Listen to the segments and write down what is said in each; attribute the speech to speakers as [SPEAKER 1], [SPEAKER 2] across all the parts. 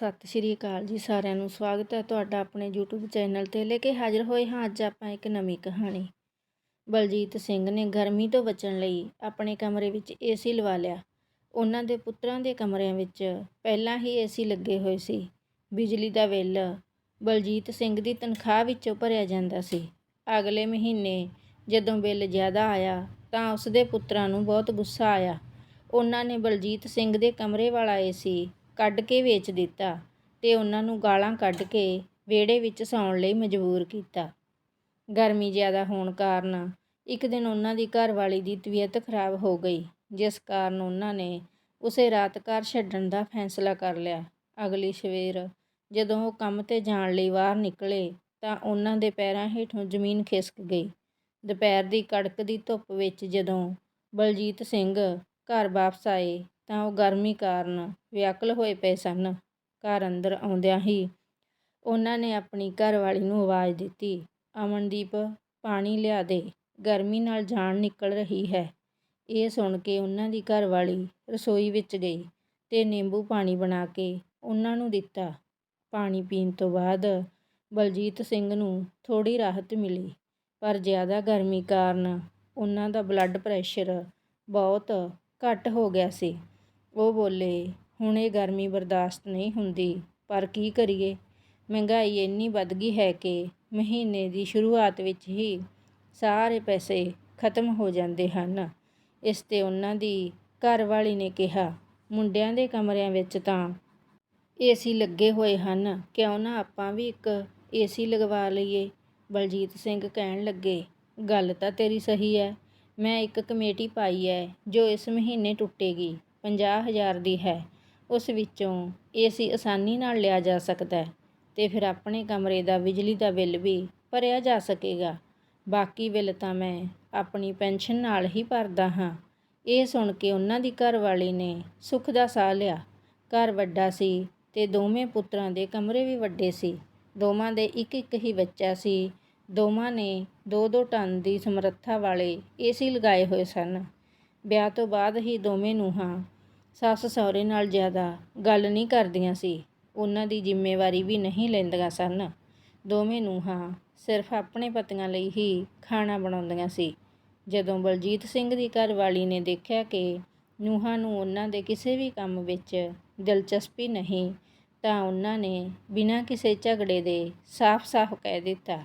[SPEAKER 1] ਸਤਿ ਸ਼੍ਰੀ ਅਕਾਲ ਜੀ ਸਾਰਿਆਂ ਨੂੰ, ਸਵਾਗਤ ਹੈ ਤੁਹਾਡਾ ਆਪਣੇ YouTube ਚੈਨਲ ਤੇ ਲੈ ਕੇ ਹਾਜ਼ਰ ਹੋਏ ਹਾਂ ਅੱਜ ਆਪਾਂ ਇੱਕ ਨਵੀਂ ਕਹਾਣੀ। ਬਲਜੀਤ ਸਿੰਘ ਨੇ ਗਰਮੀ ਤੋਂ ਬਚਣ ਲਈ ਆਪਣੇ ਕਮਰੇ ਵਿੱਚ ਏਸੀ ਲਵਾ ਲਿਆ। ਉਹਨਾਂ ਦੇ ਪੁੱਤਰਾਂ ਦੇ ਕਮਰਿਆਂ ਵਿੱਚ ਪਹਿਲਾਂ ਹੀ ਏਸੀ ਲੱਗੇ ਹੋਏ ਸੀ। ਬਿਜਲੀ ਦਾ ਬਿੱਲ ਬਲਜੀਤ ਸਿੰਘ ਦੀ ਤਨਖਾਹ ਵਿੱਚੋਂ ਭਰਿਆ ਜਾਂਦਾ ਸੀ। ਅਗਲੇ ਮਹੀਨੇ ਜਦੋਂ ਬਿੱਲ ਜ਼ਿਆਦਾ ਆਇਆ ਤਾਂ ਉਸਦੇ ਪੁੱਤਰਾਂ ਨੂੰ ਬਹੁਤ ਗੁੱਸਾ ਆਇਆ। ਉਹਨਾਂ ਨੇ ਬਲਜੀਤ ਸਿੰਘ ਦੇ ਕਮਰੇ ਵਾਲਾ ਏਸੀ ਕੱਢ ਕੇ ਵੇਚ ਦਿੱਤਾ ਅਤੇ ਉਹਨਾਂ ਨੂੰ ਗਾਲਾਂ ਕੱਢ ਕੇ ਵਿਹੜੇ ਵਿੱਚ ਸੌਣ ਲਈ ਮਜਬੂਰ ਕੀਤਾ। ਗਰਮੀ ਜ਼ਿਆਦਾ ਹੋਣ ਕਾਰਨ ਇੱਕ ਦਿਨ ਉਹਨਾਂ ਦੀ ਘਰਵਾਲੀ ਦੀ ਤਬੀਅਤ ਖਰਾਬ ਹੋ ਗਈ, ਜਿਸ ਕਾਰਨ ਉਹਨਾਂ ਨੇ ਉਸੇ ਰਾਤ ਘਰ ਛੱਡਣ ਦਾ ਫੈਸਲਾ ਕਰ ਲਿਆ। ਅਗਲੀ ਸਵੇਰ ਜਦੋਂ ਉਹ ਕੰਮ ਤੇ ਜਾਣ ਲਈ ਬਾਹਰ ਨਿਕਲੇ ਤਾਂ ਉਹਨਾਂ ਦੇ ਪੈਰਾਂ ਹੇਠੋਂ ਜ਼ਮੀਨ ਖਿਸਕ ਗਈ। ਦੁਪਹਿਰ ਦੀ ਕੜਕਦੀ ਧੁੱਪ ਵਿੱਚ ਜਦੋਂ ਬਲਜੀਤ ਸਿੰਘ ਘਰ ਵਾਪਸ ਆਏ ਤਾਂ ਉਹ ਗਰਮੀ ਕਾਰਨ ਵਿਆਕੁਲ ਹੋਏ ਪਏ ਸਨ। ਘਰ ਅੰਦਰ ਆਉਂਦਿਆਂ ਹੀ ਉਹਨਾਂ ਨੇ ਆਪਣੀ ਘਰਵਾਲੀ ਨੂੰ ਆਵਾਜ਼ ਦਿੱਤੀ, ਅਮਨਦੀਪ, ਪਾਣੀ ਲਿਆ ਦੇ, ਗਰਮੀ ਨਾਲ ਜਾਨ ਨਿਕਲ ਰਹੀ ਹੈ ਇਹ ਸੁਣ ਕੇ ਉਹਨਾਂ ਦੀ ਘਰਵਾਲੀ ਰਸੋਈ ਵਿੱਚ ਗਈ ਤੇ ਨਿੰਬੂ ਪਾਣੀ ਬਣਾ ਕੇ ਉਹਨਾਂ ਨੂੰ ਦਿੱਤਾ। ਪਾਣੀ ਪੀਣ ਤੋਂ ਬਾਅਦ ਬਲਜੀਤ ਸਿੰਘ ਨੂੰ ਥੋੜੀ ਰਾਹਤ ਮਿਲੀ, ਪਰ ਜ਼ਿਆਦਾ ਗਰਮੀ ਕਾਰਨ ਉਹਨਾਂ ਦਾ ਬਲੱਡ ਪ੍ਰੈਸ਼ਰ ਬਹੁਤ ਘੱਟ ਹੋ ਗਿਆ ਸੀ। ਉਹ ਬੋਲੇ, ਹੁਣ ਇਹ ਗਰਮੀ ਬਰਦਾਸ਼ਤ ਨਹੀਂ ਹੁੰਦੀ, ਪਰ ਕੀ ਕਰੀਏ? ਮਹਿੰਗਾਈ ਇੰਨੀ ਵੱਧ ਗਈ ਹੈ ਕਿ ਮਹੀਨੇ ਦੀ ਸ਼ੁਰੂਆਤ ਵਿੱਚ ਹੀ ਸਾਰੇ ਪੈਸੇ ਖਤਮ ਹੋ ਜਾਂਦੇ ਹਨ। ਇਸ ਤੇ ਉਹਨਾਂ ਦੀ ਘਰਵਾਲੀ ਨੇ ਕਿਹਾ, ਮੁੰਡਿਆਂ ਦੇ ਕਮਰਿਆਂ ਵਿੱਚ ਤਾਂ ਏਸੀ ਲੱਗੇ ਹੋਏ ਹਨ, ਕਿਉਂ ਨਾ ਆਪਾਂ ਵੀ ਇੱਕ ਏਸੀ ਲਗਵਾ ਲਈਏ? ਬਲਜੀਤ ਸਿੰਘ ਕਹਿਣ ਲੱਗੇ, ਗੱਲ ਤਾਂ ਤੇਰੀ ਸਹੀ ਹੈ, ਮੈਂ ਇੱਕ ਕਮੇਟੀ ਪਾਈ ਹੈ ਜੋ ਇਸ ਮਹੀਨੇ ਟੁੱਟੇਗੀ। ਪੰਜਾਹ ਹਜ਼ਾਰ ਦੀ ਹੈ। ਉਸ ਵਿੱਚੋਂ ਏਸੀ ਆਸਾਨੀ ਨਾਲ ਲਿਆ ਜਾ ਸਕਦਾ ਅਤੇ ਫਿਰ ਆਪਣੇ ਕਮਰੇ ਦਾ ਬਿਜਲੀ ਦਾ ਬਿੱਲ ਵੀ ਭਰਿਆ ਜਾ ਸਕੇਗਾ। ਬਾਕੀ ਬਿੱਲ ਤਾਂ ਮੈਂ ਆਪਣੀ ਪੈਨਸ਼ਨ ਨਾਲ ਹੀ ਭਰਦਾ ਹਾਂ। ਇਹ ਸੁਣ ਕੇ ਉਹਨਾਂ ਦੀ ਘਰਵਾਲੀ ਨੇ ਸੁੱਖ ਦਾ ਸਾਹ ਲਿਆ। ਘਰ ਵੱਡਾ ਸੀ ਅਤੇ ਦੋਵੇਂ ਪੁੱਤਰਾਂ ਦੇ ਕਮਰੇ ਵੀ ਵੱਡੇ ਸੀ। ਦੋਵਾਂ ਦੇ ਇੱਕ ਇੱਕ ਹੀ ਬੱਚਾ ਸੀ। ਦੋਵਾਂ ਨੇ ਦੋ ਦੋ ਟਨ ਦੀ ਸਮਰੱਥਾ ਵਾਲੇ ਏਸੀ ਲਗਾਏ ਹੋਏ ਸਨ। ਵਿਆਹ ਤੋਂ ਬਾਅਦ ਹੀ ਦੋਵੇਂ ਨੂੰਹਾਂ ਸੱਸ ਸਹੁਰੇ ਨਾਲ ਜ਼ਿਆਦਾ ਗੱਲ ਨਹੀਂ ਕਰਦੀਆਂ ਸੀ। ਉਹਨਾਂ ਦੀ ਜ਼ਿੰਮੇਵਾਰੀ ਵੀ ਨਹੀਂ ਲੈਂਦੀਆਂ ਸਨ। ਦੋਵੇਂ ਨੂੰਹਾਂ ਸਿਰਫ ਆਪਣੇ ਪਤੀਆਂ ਲਈ ਹੀ ਖਾਣਾ ਬਣਾਉਂਦੀਆਂ ਸੀ। ਜਦੋਂ ਬਲਜੀਤ ਸਿੰਘ ਦੀ ਘਰਵਾਲੀ ਨੇ ਦੇਖਿਆ ਕਿ ਨੂੰਹਾਂ ਨੂੰ ਉਹਨਾਂ ਦੇ ਕਿਸੇ ਵੀ ਕੰਮ ਵਿੱਚ ਦਿਲਚਸਪੀ ਨਹੀਂ, ਤਾਂ ਉਹਨਾਂ ਨੇ ਬਿਨਾਂ ਕਿਸੇ ਝਗੜੇ ਦੇ ਸਾਫ਼-ਸਾਫ਼ ਕਹਿ ਦਿੱਤਾ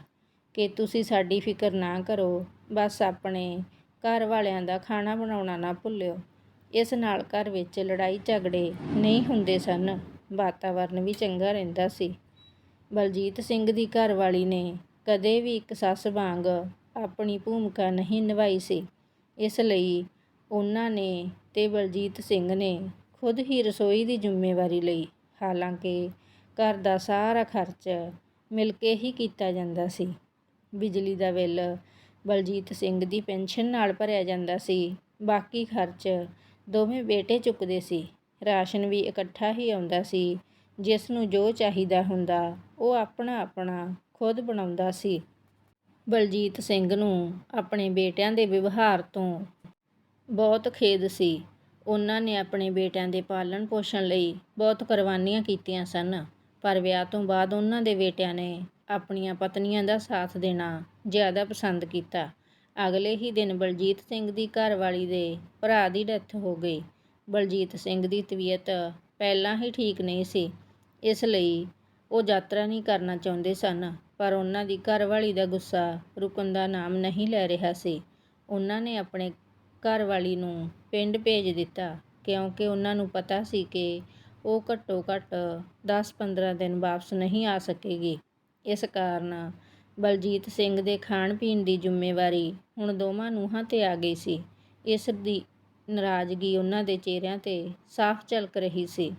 [SPEAKER 1] ਕਿ ਤੁਸੀਂ ਸਾਡੀ ਫਿਕਰ ਨਾ ਕਰੋ, ਬਸ ਆਪਣੇ ਘਰ ਵਾਲਿਆਂ ਦਾ ਖਾਣਾ ਬਣਾਉਣਾ ਨਾ ਭੁੱਲਿਓ। ਇਸ ਨਾਲ ਘਰ ਵਿੱਚ ਲੜਾਈ ਝਗੜੇ ਨਹੀਂ ਹੁੰਦੇ ਸਨ। ਵਾਤਾਵਰਨ ਵੀ ਚੰਗਾ ਰਹਿੰਦਾ ਸੀ। ਬਲਜੀਤ ਸਿੰਘ ਦੀ ਘਰਵਾਲੀ ਨੇ ਕਦੇ ਵੀ ਇੱਕ ਸੱਸ ਵਾਂਗ ਆਪਣੀ ਭੂਮਿਕਾ ਨਹੀਂ ਨਿਭਾਈ ਸੀ। ਇਸ ਲਈ ਉਹਨਾਂ ਨੇ ਤੇ ਬਲਜੀਤ ਸਿੰਘ ਨੇ ਖੁਦ ਹੀ ਰਸੋਈ ਦੀ ਜ਼ਿੰਮੇਵਾਰੀ ਲਈ, ਹਾਲਾਂਕਿ ਘਰ ਦਾ ਸਾਰਾ ਖਰਚ ਮਿਲ ਕੇ ਹੀ ਕੀਤਾ ਜਾਂਦਾ ਸੀ। ਬਿਜਲੀ ਦਾ ਬਿੱਲ ਬਲਜੀਤ ਸਿੰਘ ਦੀ ਪੈਨਸ਼ਨ ਨਾਲ ਭਰਿਆ ਜਾਂਦਾ ਸੀ। ਬਾਕੀ ਖਰਚ ਦੋਵੇਂ ਬੇਟੇ ਚੁੱਕਦੇ ਸੀ। ਰਾਸ਼ਨ ਵੀ ਇਕੱਠਾ ਹੀ ਆਉਂਦਾ ਸੀ। ਜਿਸ ਨੂੰ ਜੋ ਚਾਹੀਦਾ ਹੁੰਦਾ, ਉਹ ਆਪਣਾ ਆਪਣਾ ਖੁਦ ਬਣਾਉਂਦਾ ਸੀ। ਬਲਜੀਤ ਸਿੰਘ ਨੂੰ ਆਪਣੇ ਬੇਟਿਆਂ ਦੇ ਵਿਵਹਾਰ ਤੋਂ ਬਹੁਤ ਖੇਦ ਸੀ। ਉਹਨਾਂ ਨੇ ਆਪਣੇ ਬੇਟਿਆਂ ਦੇ ਪਾਲਣ ਪੋਸ਼ਣ ਲਈ ਬਹੁਤ ਕੁਰਬਾਨੀਆਂ ਕੀਤੀਆਂ ਸਨ। ਪਰ ਵਿਆਹ ਤੋਂ ਬਾਅਦ ਉਹਨਾਂ ਦੇ ਬੇਟਿਆਂ ਨੇ ਆਪਣੀਆਂ ਪਤਨੀਆਂ ਦਾ ਸਾਥ ਦੇਣਾ ਜ਼ਿਆਦਾ ਪਸੰਦ ਕੀਤਾ। ਅਗਲੇ ਹੀ ਦਿਨ ਬਲਜੀਤ ਸਿੰਘ ਦੀ ਘਰਵਾਲੀ ਦੇ ਭਰਾ ਦੀ ਡੈਥ ਹੋ ਗਈ। ਬਲਜੀਤ ਸਿੰਘ ਦੀ ਤਬੀਅਤ ਪਹਿਲਾਂ ਹੀ ਠੀਕ ਨਹੀਂ ਸੀ। ਇਸ ਲਈ ਉਹ ਯਾਤਰਾ ਨਹੀਂ ਕਰਨਾ ਚਾਹੁੰਦੇ ਸਨ, ਪਰ ਉਹਨਾਂ ਦੀ ਘਰਵਾਲੀ ਦਾ ਗੁੱਸਾ ਰੁਕਣ ਦਾ ਨਾਮ ਨਹੀਂ ਲੈ ਰਿਹਾ ਸੀ। ਉਹਨਾਂ ਨੇ ਆਪਣੇ ਘਰਵਾਲੀ ਨੂੰ ਪਿੰਡ ਭੇਜ ਦਿੱਤਾ, ਕਿਉਂਕਿ ਉਹਨਾਂ ਨੂੰ ਪਤਾ ਸੀ ਕਿ ਉਹ ਘੱਟੋ ਘੱਟ 10-15 ਦਿਨ ਵਾਪਸ ਨਹੀਂ ਆ ਸਕੇਗੀ। ਇਸ ਕਾਰਨ ਬਲਜੀਤ ਸਿੰਘ ਦੇ ਖਾਣ ਪੀਣ ਦੀ ਜ਼ਿੰਮੇਵਾਰੀ ਹੁਣ ਦੋਵਾਂ ਨੂੰਹਾਂ ਤੇ ਆ ਗਈ ਸੀ। ਇਸ ਦੀ ਨਾਰਾਜ਼ਗੀ ਉਹਨਾਂ ਦੇ ਚਿਹਰਿਆਂ ਤੇ ਸਾਫ਼ ਝਲਕ ਰਹੀ ਸੀ।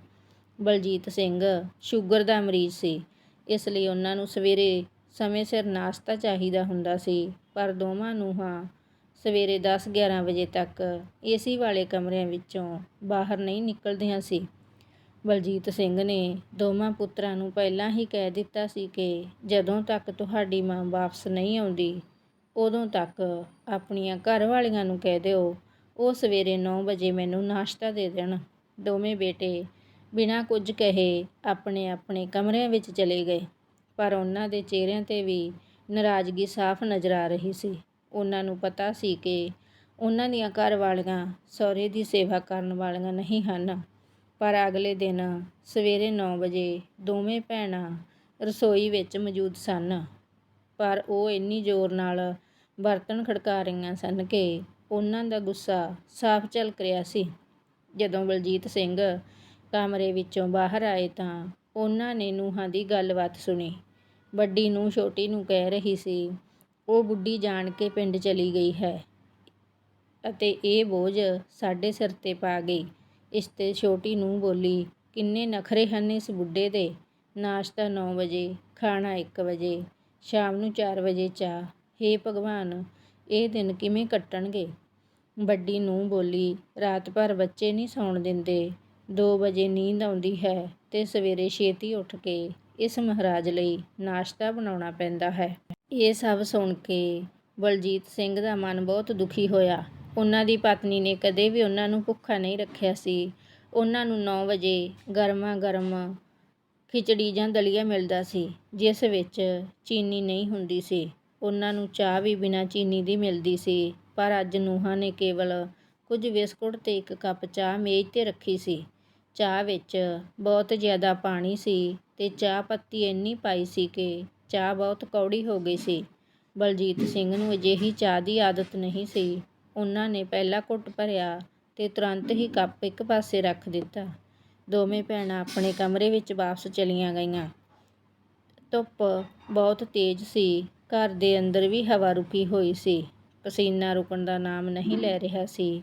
[SPEAKER 1] ਬਲਜੀਤ ਸਿੰਘ ਸ਼ੂਗਰ ਦਾ ਮਰੀਜ਼ ਸੀ, ਇਸ ਲਈ ਉਹਨਾਂ ਨੂੰ ਸਵੇਰੇ ਸਮੇਂ ਸਿਰ ਨਾਸ਼ਤਾ ਚਾਹੀਦਾ ਹੁੰਦਾ ਸੀ, ਪਰ ਦੋਵਾਂ ਨੂੰਹਾਂ ਸਵੇਰੇ 10-11 ਵਜੇ ਤੱਕ ਏਸੀ ਵਾਲੇ ਕਮਰਿਆਂ ਵਿੱਚੋਂ ਬਾਹਰ ਨਹੀਂ ਨਿਕਲਦੀਆਂ ਸੀ। ਬਲਜੀਤ ਸਿੰਘ ਨੇ ਦੋਵਾਂ ਪੁੱਤਰਾਂ ਨੂੰ ਪਹਿਲਾਂ ਹੀ ਕਹਿ ਦਿੱਤਾ ਸੀ ਕਿ ਜਦੋਂ ਤੱਕ ਤੁਹਾਡੀ ਮਾਂ ਵਾਪਸ ਨਹੀਂ ਆਉਂਦੀ, ਉਦੋਂ ਤੱਕ ਆਪਣੀਆਂ ਘਰ ਵਾਲੀਆਂ ਨੂੰ ਕਹਿ ਦਿਓ। ਉਹ ਸਵੇਰੇ 9 ਵਜੇ ਮੈਨੂੰ ਨਾਸ਼ਤਾ ਦੇ ਦੇਣ। ਦੋਵੇਂ ਬੇਟੇ ਬਿਨਾਂ ਕੁਝ ਕਹੇ ਆਪਣੇ ਆਪਣੇ ਕਮਰਿਆਂ ਵਿੱਚ ਚਲੇ ਗਏ, ਪਰ ਉਹਨਾਂ ਦੇ ਚਿਹਰਿਆਂ 'ਤੇ ਵੀ ਨਾਰਾਜ਼ਗੀ ਸਾਫ਼ ਨਜ਼ਰ ਆ ਰਹੀ ਸੀ। ਉਹਨਾਂ ਨੂੰ ਪਤਾ ਸੀ ਕਿ ਉਹਨਾਂ ਦੀਆਂ ਘਰ ਵਾਲੀਆਂ ਸਹੁਰੇ ਦੀ ਸੇਵਾ ਕਰਨ ਵਾਲੀਆਂ ਨਹੀਂ ਹਨ। ਪਰ ਅਗਲੇ ਦਿਨ ਸਵੇਰੇ ਨੌ ਵਜੇ ਦੋਵੇਂ ਭੈਣਾਂ ਰਸੋਈ ਵਿੱਚ ਮੌਜੂਦ ਸਨ। ਪਰ ਉਹ ਇੰਨੀ ਜ਼ੋਰ ਨਾਲ ਬਰਤਨ ਖੜਕਾ ਰਹੀਆਂ ਸਨ ਕਿ ਉਹਨਾਂ ਦਾ ਗੁੱਸਾ ਸਾਫ਼ ਝਲਕ ਰਿਹਾ ਸੀ। ਜਦੋਂ ਬਲਜੀਤ ਸਿੰਘ ਕਮਰੇ ਵਿੱਚੋਂ ਬਾਹਰ ਆਏ ਤਾਂ ਉਹਨਾਂ ਨੇ ਨੂੰਹਾਂ ਦੀ ਗੱਲਬਾਤ ਸੁਣੀ। ਵੱਡੀ ਨੂੰ ਛੋਟੀ ਨੂੰ ਕਹਿ ਰਹੀ ਸੀ, ਉਹ ਬੁੱਢੀ ਜਾਣ ਕੇ ਪਿੰਡ ਚਲੀ ਗਈ ਹੈ ਅਤੇ ਇਹ ਬੋਝ ਸਾਡੇ ਸਿਰ ਤੇ ਪਾ ਗਈ। ਇਸ ਤੇ ਛੋਟੀ ਨੂੰਹ ਬੋਲੀ, ਕਿੰਨੇ ਨਖਰੇ ਹਨ ਇਸ ਬੁੱਢੇ ਦੇ? ਨਾਸ਼ਤਾ ਨੌ ਵਜੇ, ਖਾਣਾ ਇੱਕ ਵਜੇ, ਸ਼ਾਮ ਨੂੰ ਚਾਰ ਵਜੇ ਚਾਹ। ਹੇ ਭਗਵਾਨ, ਇਹ ਦਿਨ ਕਿਵੇਂ ਕੱਟਣਗੇ? ਵੱਡੀ ਨੂੰਹ ਬੋਲੀ, ਰਾਤ ਭਰ ਬੱਚੇ ਨਹੀਂ ਸੌਣ ਦਿੰਦੇ। 2 ਵਜੇ ਨੀਂਦ ਆਉਂਦੀ ਹੈ ਤੇ ਸਵੇਰੇ ਛੇਤੀ ਉੱਠ ਕੇ ਇਸ ਮਹਾਰਾਜ ਲਈ ਨਾਸ਼ਤਾ ਬਣਾਉਣਾ ਪੈਂਦਾ ਹੈ। ਇਹ ਸਭ ਸੁਣ ਕੇ ਬਲਜੀਤ ਸਿੰਘ ਦਾ ਮਨ ਬਹੁਤ ਦੁਖੀ ਹੋਇਆ। ਉਹਨਾਂ ਦੀ ਪਤਨੀ ਨੇ ਕਦੇ ਵੀ ਉਹਨਾਂ ਨੂੰ ਭੁੱਖਾ ਨਹੀਂ ਰੱਖਿਆ ਸੀ। ਉਹਨਾਂ ਨੂੰ 9 ਵਜੇ ਗਰਮਾ ਗਰਮ ਖਿਚੜੀ ਜਾਂ ਦਲੀਆ ਮਿਲਦਾ ਸੀ, ਜਿਸ ਵਿੱਚ ਚੀਨੀ ਨਹੀਂ ਹੁੰਦੀ ਸੀ। ਉਹਨਾਂ ਨੂੰ ਚਾਹ ਵੀ ਬਿਨਾਂ ਚੀਨੀ ਦੀ ਮਿਲਦੀ ਸੀ, ਪਰ ਅੱਜ ਨੂੰਹਾਂ ਨੇ ਕੇਵਲ ਕੁਝ ਬਿਸਕੁਟ ਤੇ ਇੱਕ ਕੱਪ ਚਾਹ ਮੇਜ਼ ਤੇ ਰੱਖੀ ਸੀ। ਚਾਹ ਵਿੱਚ ਬਹੁਤ ਜ਼ਿਆਦਾ ਪਾਣੀ ਸੀ ਤੇ ਚਾਹ ਪੱਤੀ ਇੰਨੀ ਪਾਈ ਸੀ ਕਿ ਚਾਹ ਬਹੁਤ ਕੌੜੀ ਹੋ ਗਈ ਸੀ। ਬਲਜੀਤ ਸਿੰਘ ਨੂੰ ਅਜਿਹੀ ਚਾਹ ਦੀ ਆਦਤ ਨਹੀਂ ਸੀ। ਉਹਨਾਂ ਨੇ ਪਹਿਲਾ ਘੁੱਟ ਭਰਿਆ ਤੇ ਤੁਰੰਤ ਹੀ ਕੱਪ ਇੱਕ ਪਾਸੇ ਰੱਖ ਦਿੱਤਾ। ਦੋਵੇਂ ਭੈਣਾਂ ਆਪਣੇ ਕਮਰੇ ਵਿੱਚ ਵਾਪਸ ਚਲੀਆਂ ਗਈਆਂ। ਧੁੱਪ ਬਹੁਤ ਤੇਜ਼ ਸੀ। ਘਰ ਦੇ ਅੰਦਰ ਵੀ ਹਵਾ ਰੁਕੀ ਹੋਈ ਸੀ। ਪਸੀਨਾ ਰੁਕਣ ਦਾ ਨਾਮ ਨਹੀਂ ਲੈ ਰਿਹਾ ਸੀ।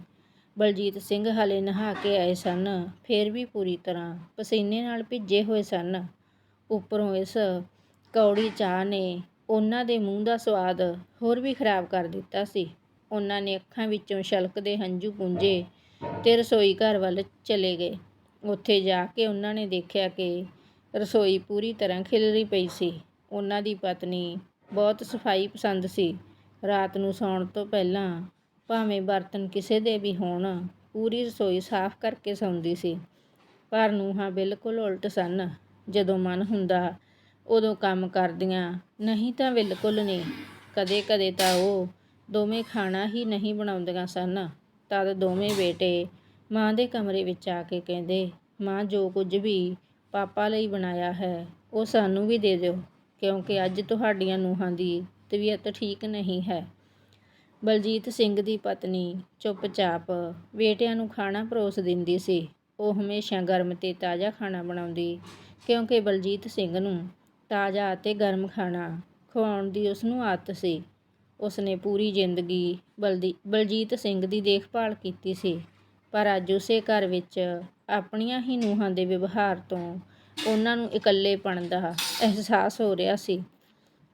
[SPEAKER 1] ਬਲਜੀਤ ਸਿੰਘ ਹਾਲੇ ਨਹਾ ਕੇ ਆਏ ਸਨ। ਫਿਰ ਵੀ ਪੂਰੀ ਤਰ੍ਹਾਂ ਪਸੀਨੇ ਨਾਲ ਭਿੱਜੇ ਹੋਏ ਸਨ। ਉੱਪਰੋਂ ਇਸ ਕੌੜੀ ਚਾਹ ਨੇ ਉਹਨਾਂ ਦੇ ਮੂੰਹ ਦਾ ਸਵਾਦ ਹੋਰ ਵੀ ਖਰਾਬ ਕਰ ਦਿੱਤਾ ਸੀ। ਉਹਨਾਂ ਨੇ ਅੱਖਾਂ ਵਿੱਚੋਂ ਛਲਕਦੇ ਹੰਝੂ ਪੂੰਝੇ ਤੇ ਰਸੋਈ ਘਰ ਵੱਲ ਚਲੇ ਗਏ। ਉੱਥੇ ਜਾ ਕੇ ਉਹਨਾਂ ਨੇ ਦੇਖਿਆ ਕਿ ਰਸੋਈ ਪੂਰੀ ਤਰ੍ਹਾਂ ਖਿਲਰੀ ਪਈ ਸੀ। ਉਹਨਾਂ ਦੀ ਪਤਨੀ ਬਹੁਤ ਸਫ਼ਾਈ ਪਸੰਦ ਸੀ। ਰਾਤ ਨੂੰ ਸੌਣ ਤੋਂ ਪਹਿਲਾਂ ਭਾਵੇਂ ਬਰਤਨ ਕਿਸੇ ਦੇ ਵੀ ਹੋਣ, ਪੂਰੀ ਰਸੋਈ ਸਾਫ਼ ਕਰਕੇ ਸੌਂਦੀ ਸੀ। ਪਰ ਨੂੰਹਾਂ ਬਿਲਕੁਲ ਉਲਟ ਸਨ। ਜਦੋਂ ਮਨ ਹੁੰਦਾ, ਉਦੋਂ ਕੰਮ ਕਰਦੀਆਂ ਨਹੀਂ ਤਾਂ ਬਿਲਕੁਲ ਨਹੀਂ। ਕਦੇ ਕਦੇ ਤਾਂ ਉਹ ਦੋਵੇਂ ਖਾਣਾ ਹੀ ਨਹੀਂ ਬਣਾਉਂਦੀਆਂ ਸਨ। ਤਦ ਦੋਵੇਂ ਬੇਟੇ ਮਾਂ ਦੇ ਕਮਰੇ ਵਿੱਚ ਆ ਕੇ ਕਹਿੰਦੇ, ਮਾਂ, ਜੋ ਕੁਝ ਵੀ ਪਾਪਾ ਲਈ ਬਣਾਇਆ ਹੈ, ਉਹ ਸਾਨੂੰ ਵੀ ਦੇ ਦਿਓ, ਕਿਉਂਕਿ ਅੱਜ ਤੁਹਾਡੀਆਂ ਨੂੰਹਾਂ ਦੀ ਤਬੀਅਤ ਠੀਕ ਨਹੀਂ ਹੈ। ਬਲਜੀਤ ਸਿੰਘ ਦੀ ਪਤਨੀ ਚੁੱਪਚਾਪ ਬੇਟਿਆਂ ਨੂੰ ਖਾਣਾ ਪਰੋਸ ਦਿੰਦੀ ਸੀ। ਉਹ ਹਮੇਸ਼ਾ ਗਰਮ ਤੇ ਤਾਜ਼ਾ ਖਾਣਾ ਬਣਾਉਂਦੀ, ਕਿਉਂਕਿ ਬਲਜੀਤ ਸਿੰਘ ਨੂੰ ਤਾਜ਼ਾ ਅਤੇ ਗਰਮ ਖਾਣਾ ਖਵਾਉਣ ਦੀ ਉਸ ਨੂੰ ਆਦਤ ਸੀ। ਉਸਨੇ ਪੂਰੀ ਜ਼ਿੰਦਗੀ ਬਲਦੀ, ਬਲਜੀਤ ਸਿੰਘ ਦੀ ਦੇਖਭਾਲ ਕੀਤੀ ਸੀ। ਪਰ ਅੱਜ ਉਸੇ ਘਰ ਵਿੱਚ ਆਪਣੀਆਂ ਹੀ ਨੂੰਹਾਂ ਦੇ ਵਿਵਹਾਰ ਤੋਂ ਉਹਨਾਂ ਨੂੰ ਇਕੱਲੇਪਣ ਦਾ ਅਹਿਸਾਸ ਹੋ ਰਿਹਾ ਸੀ।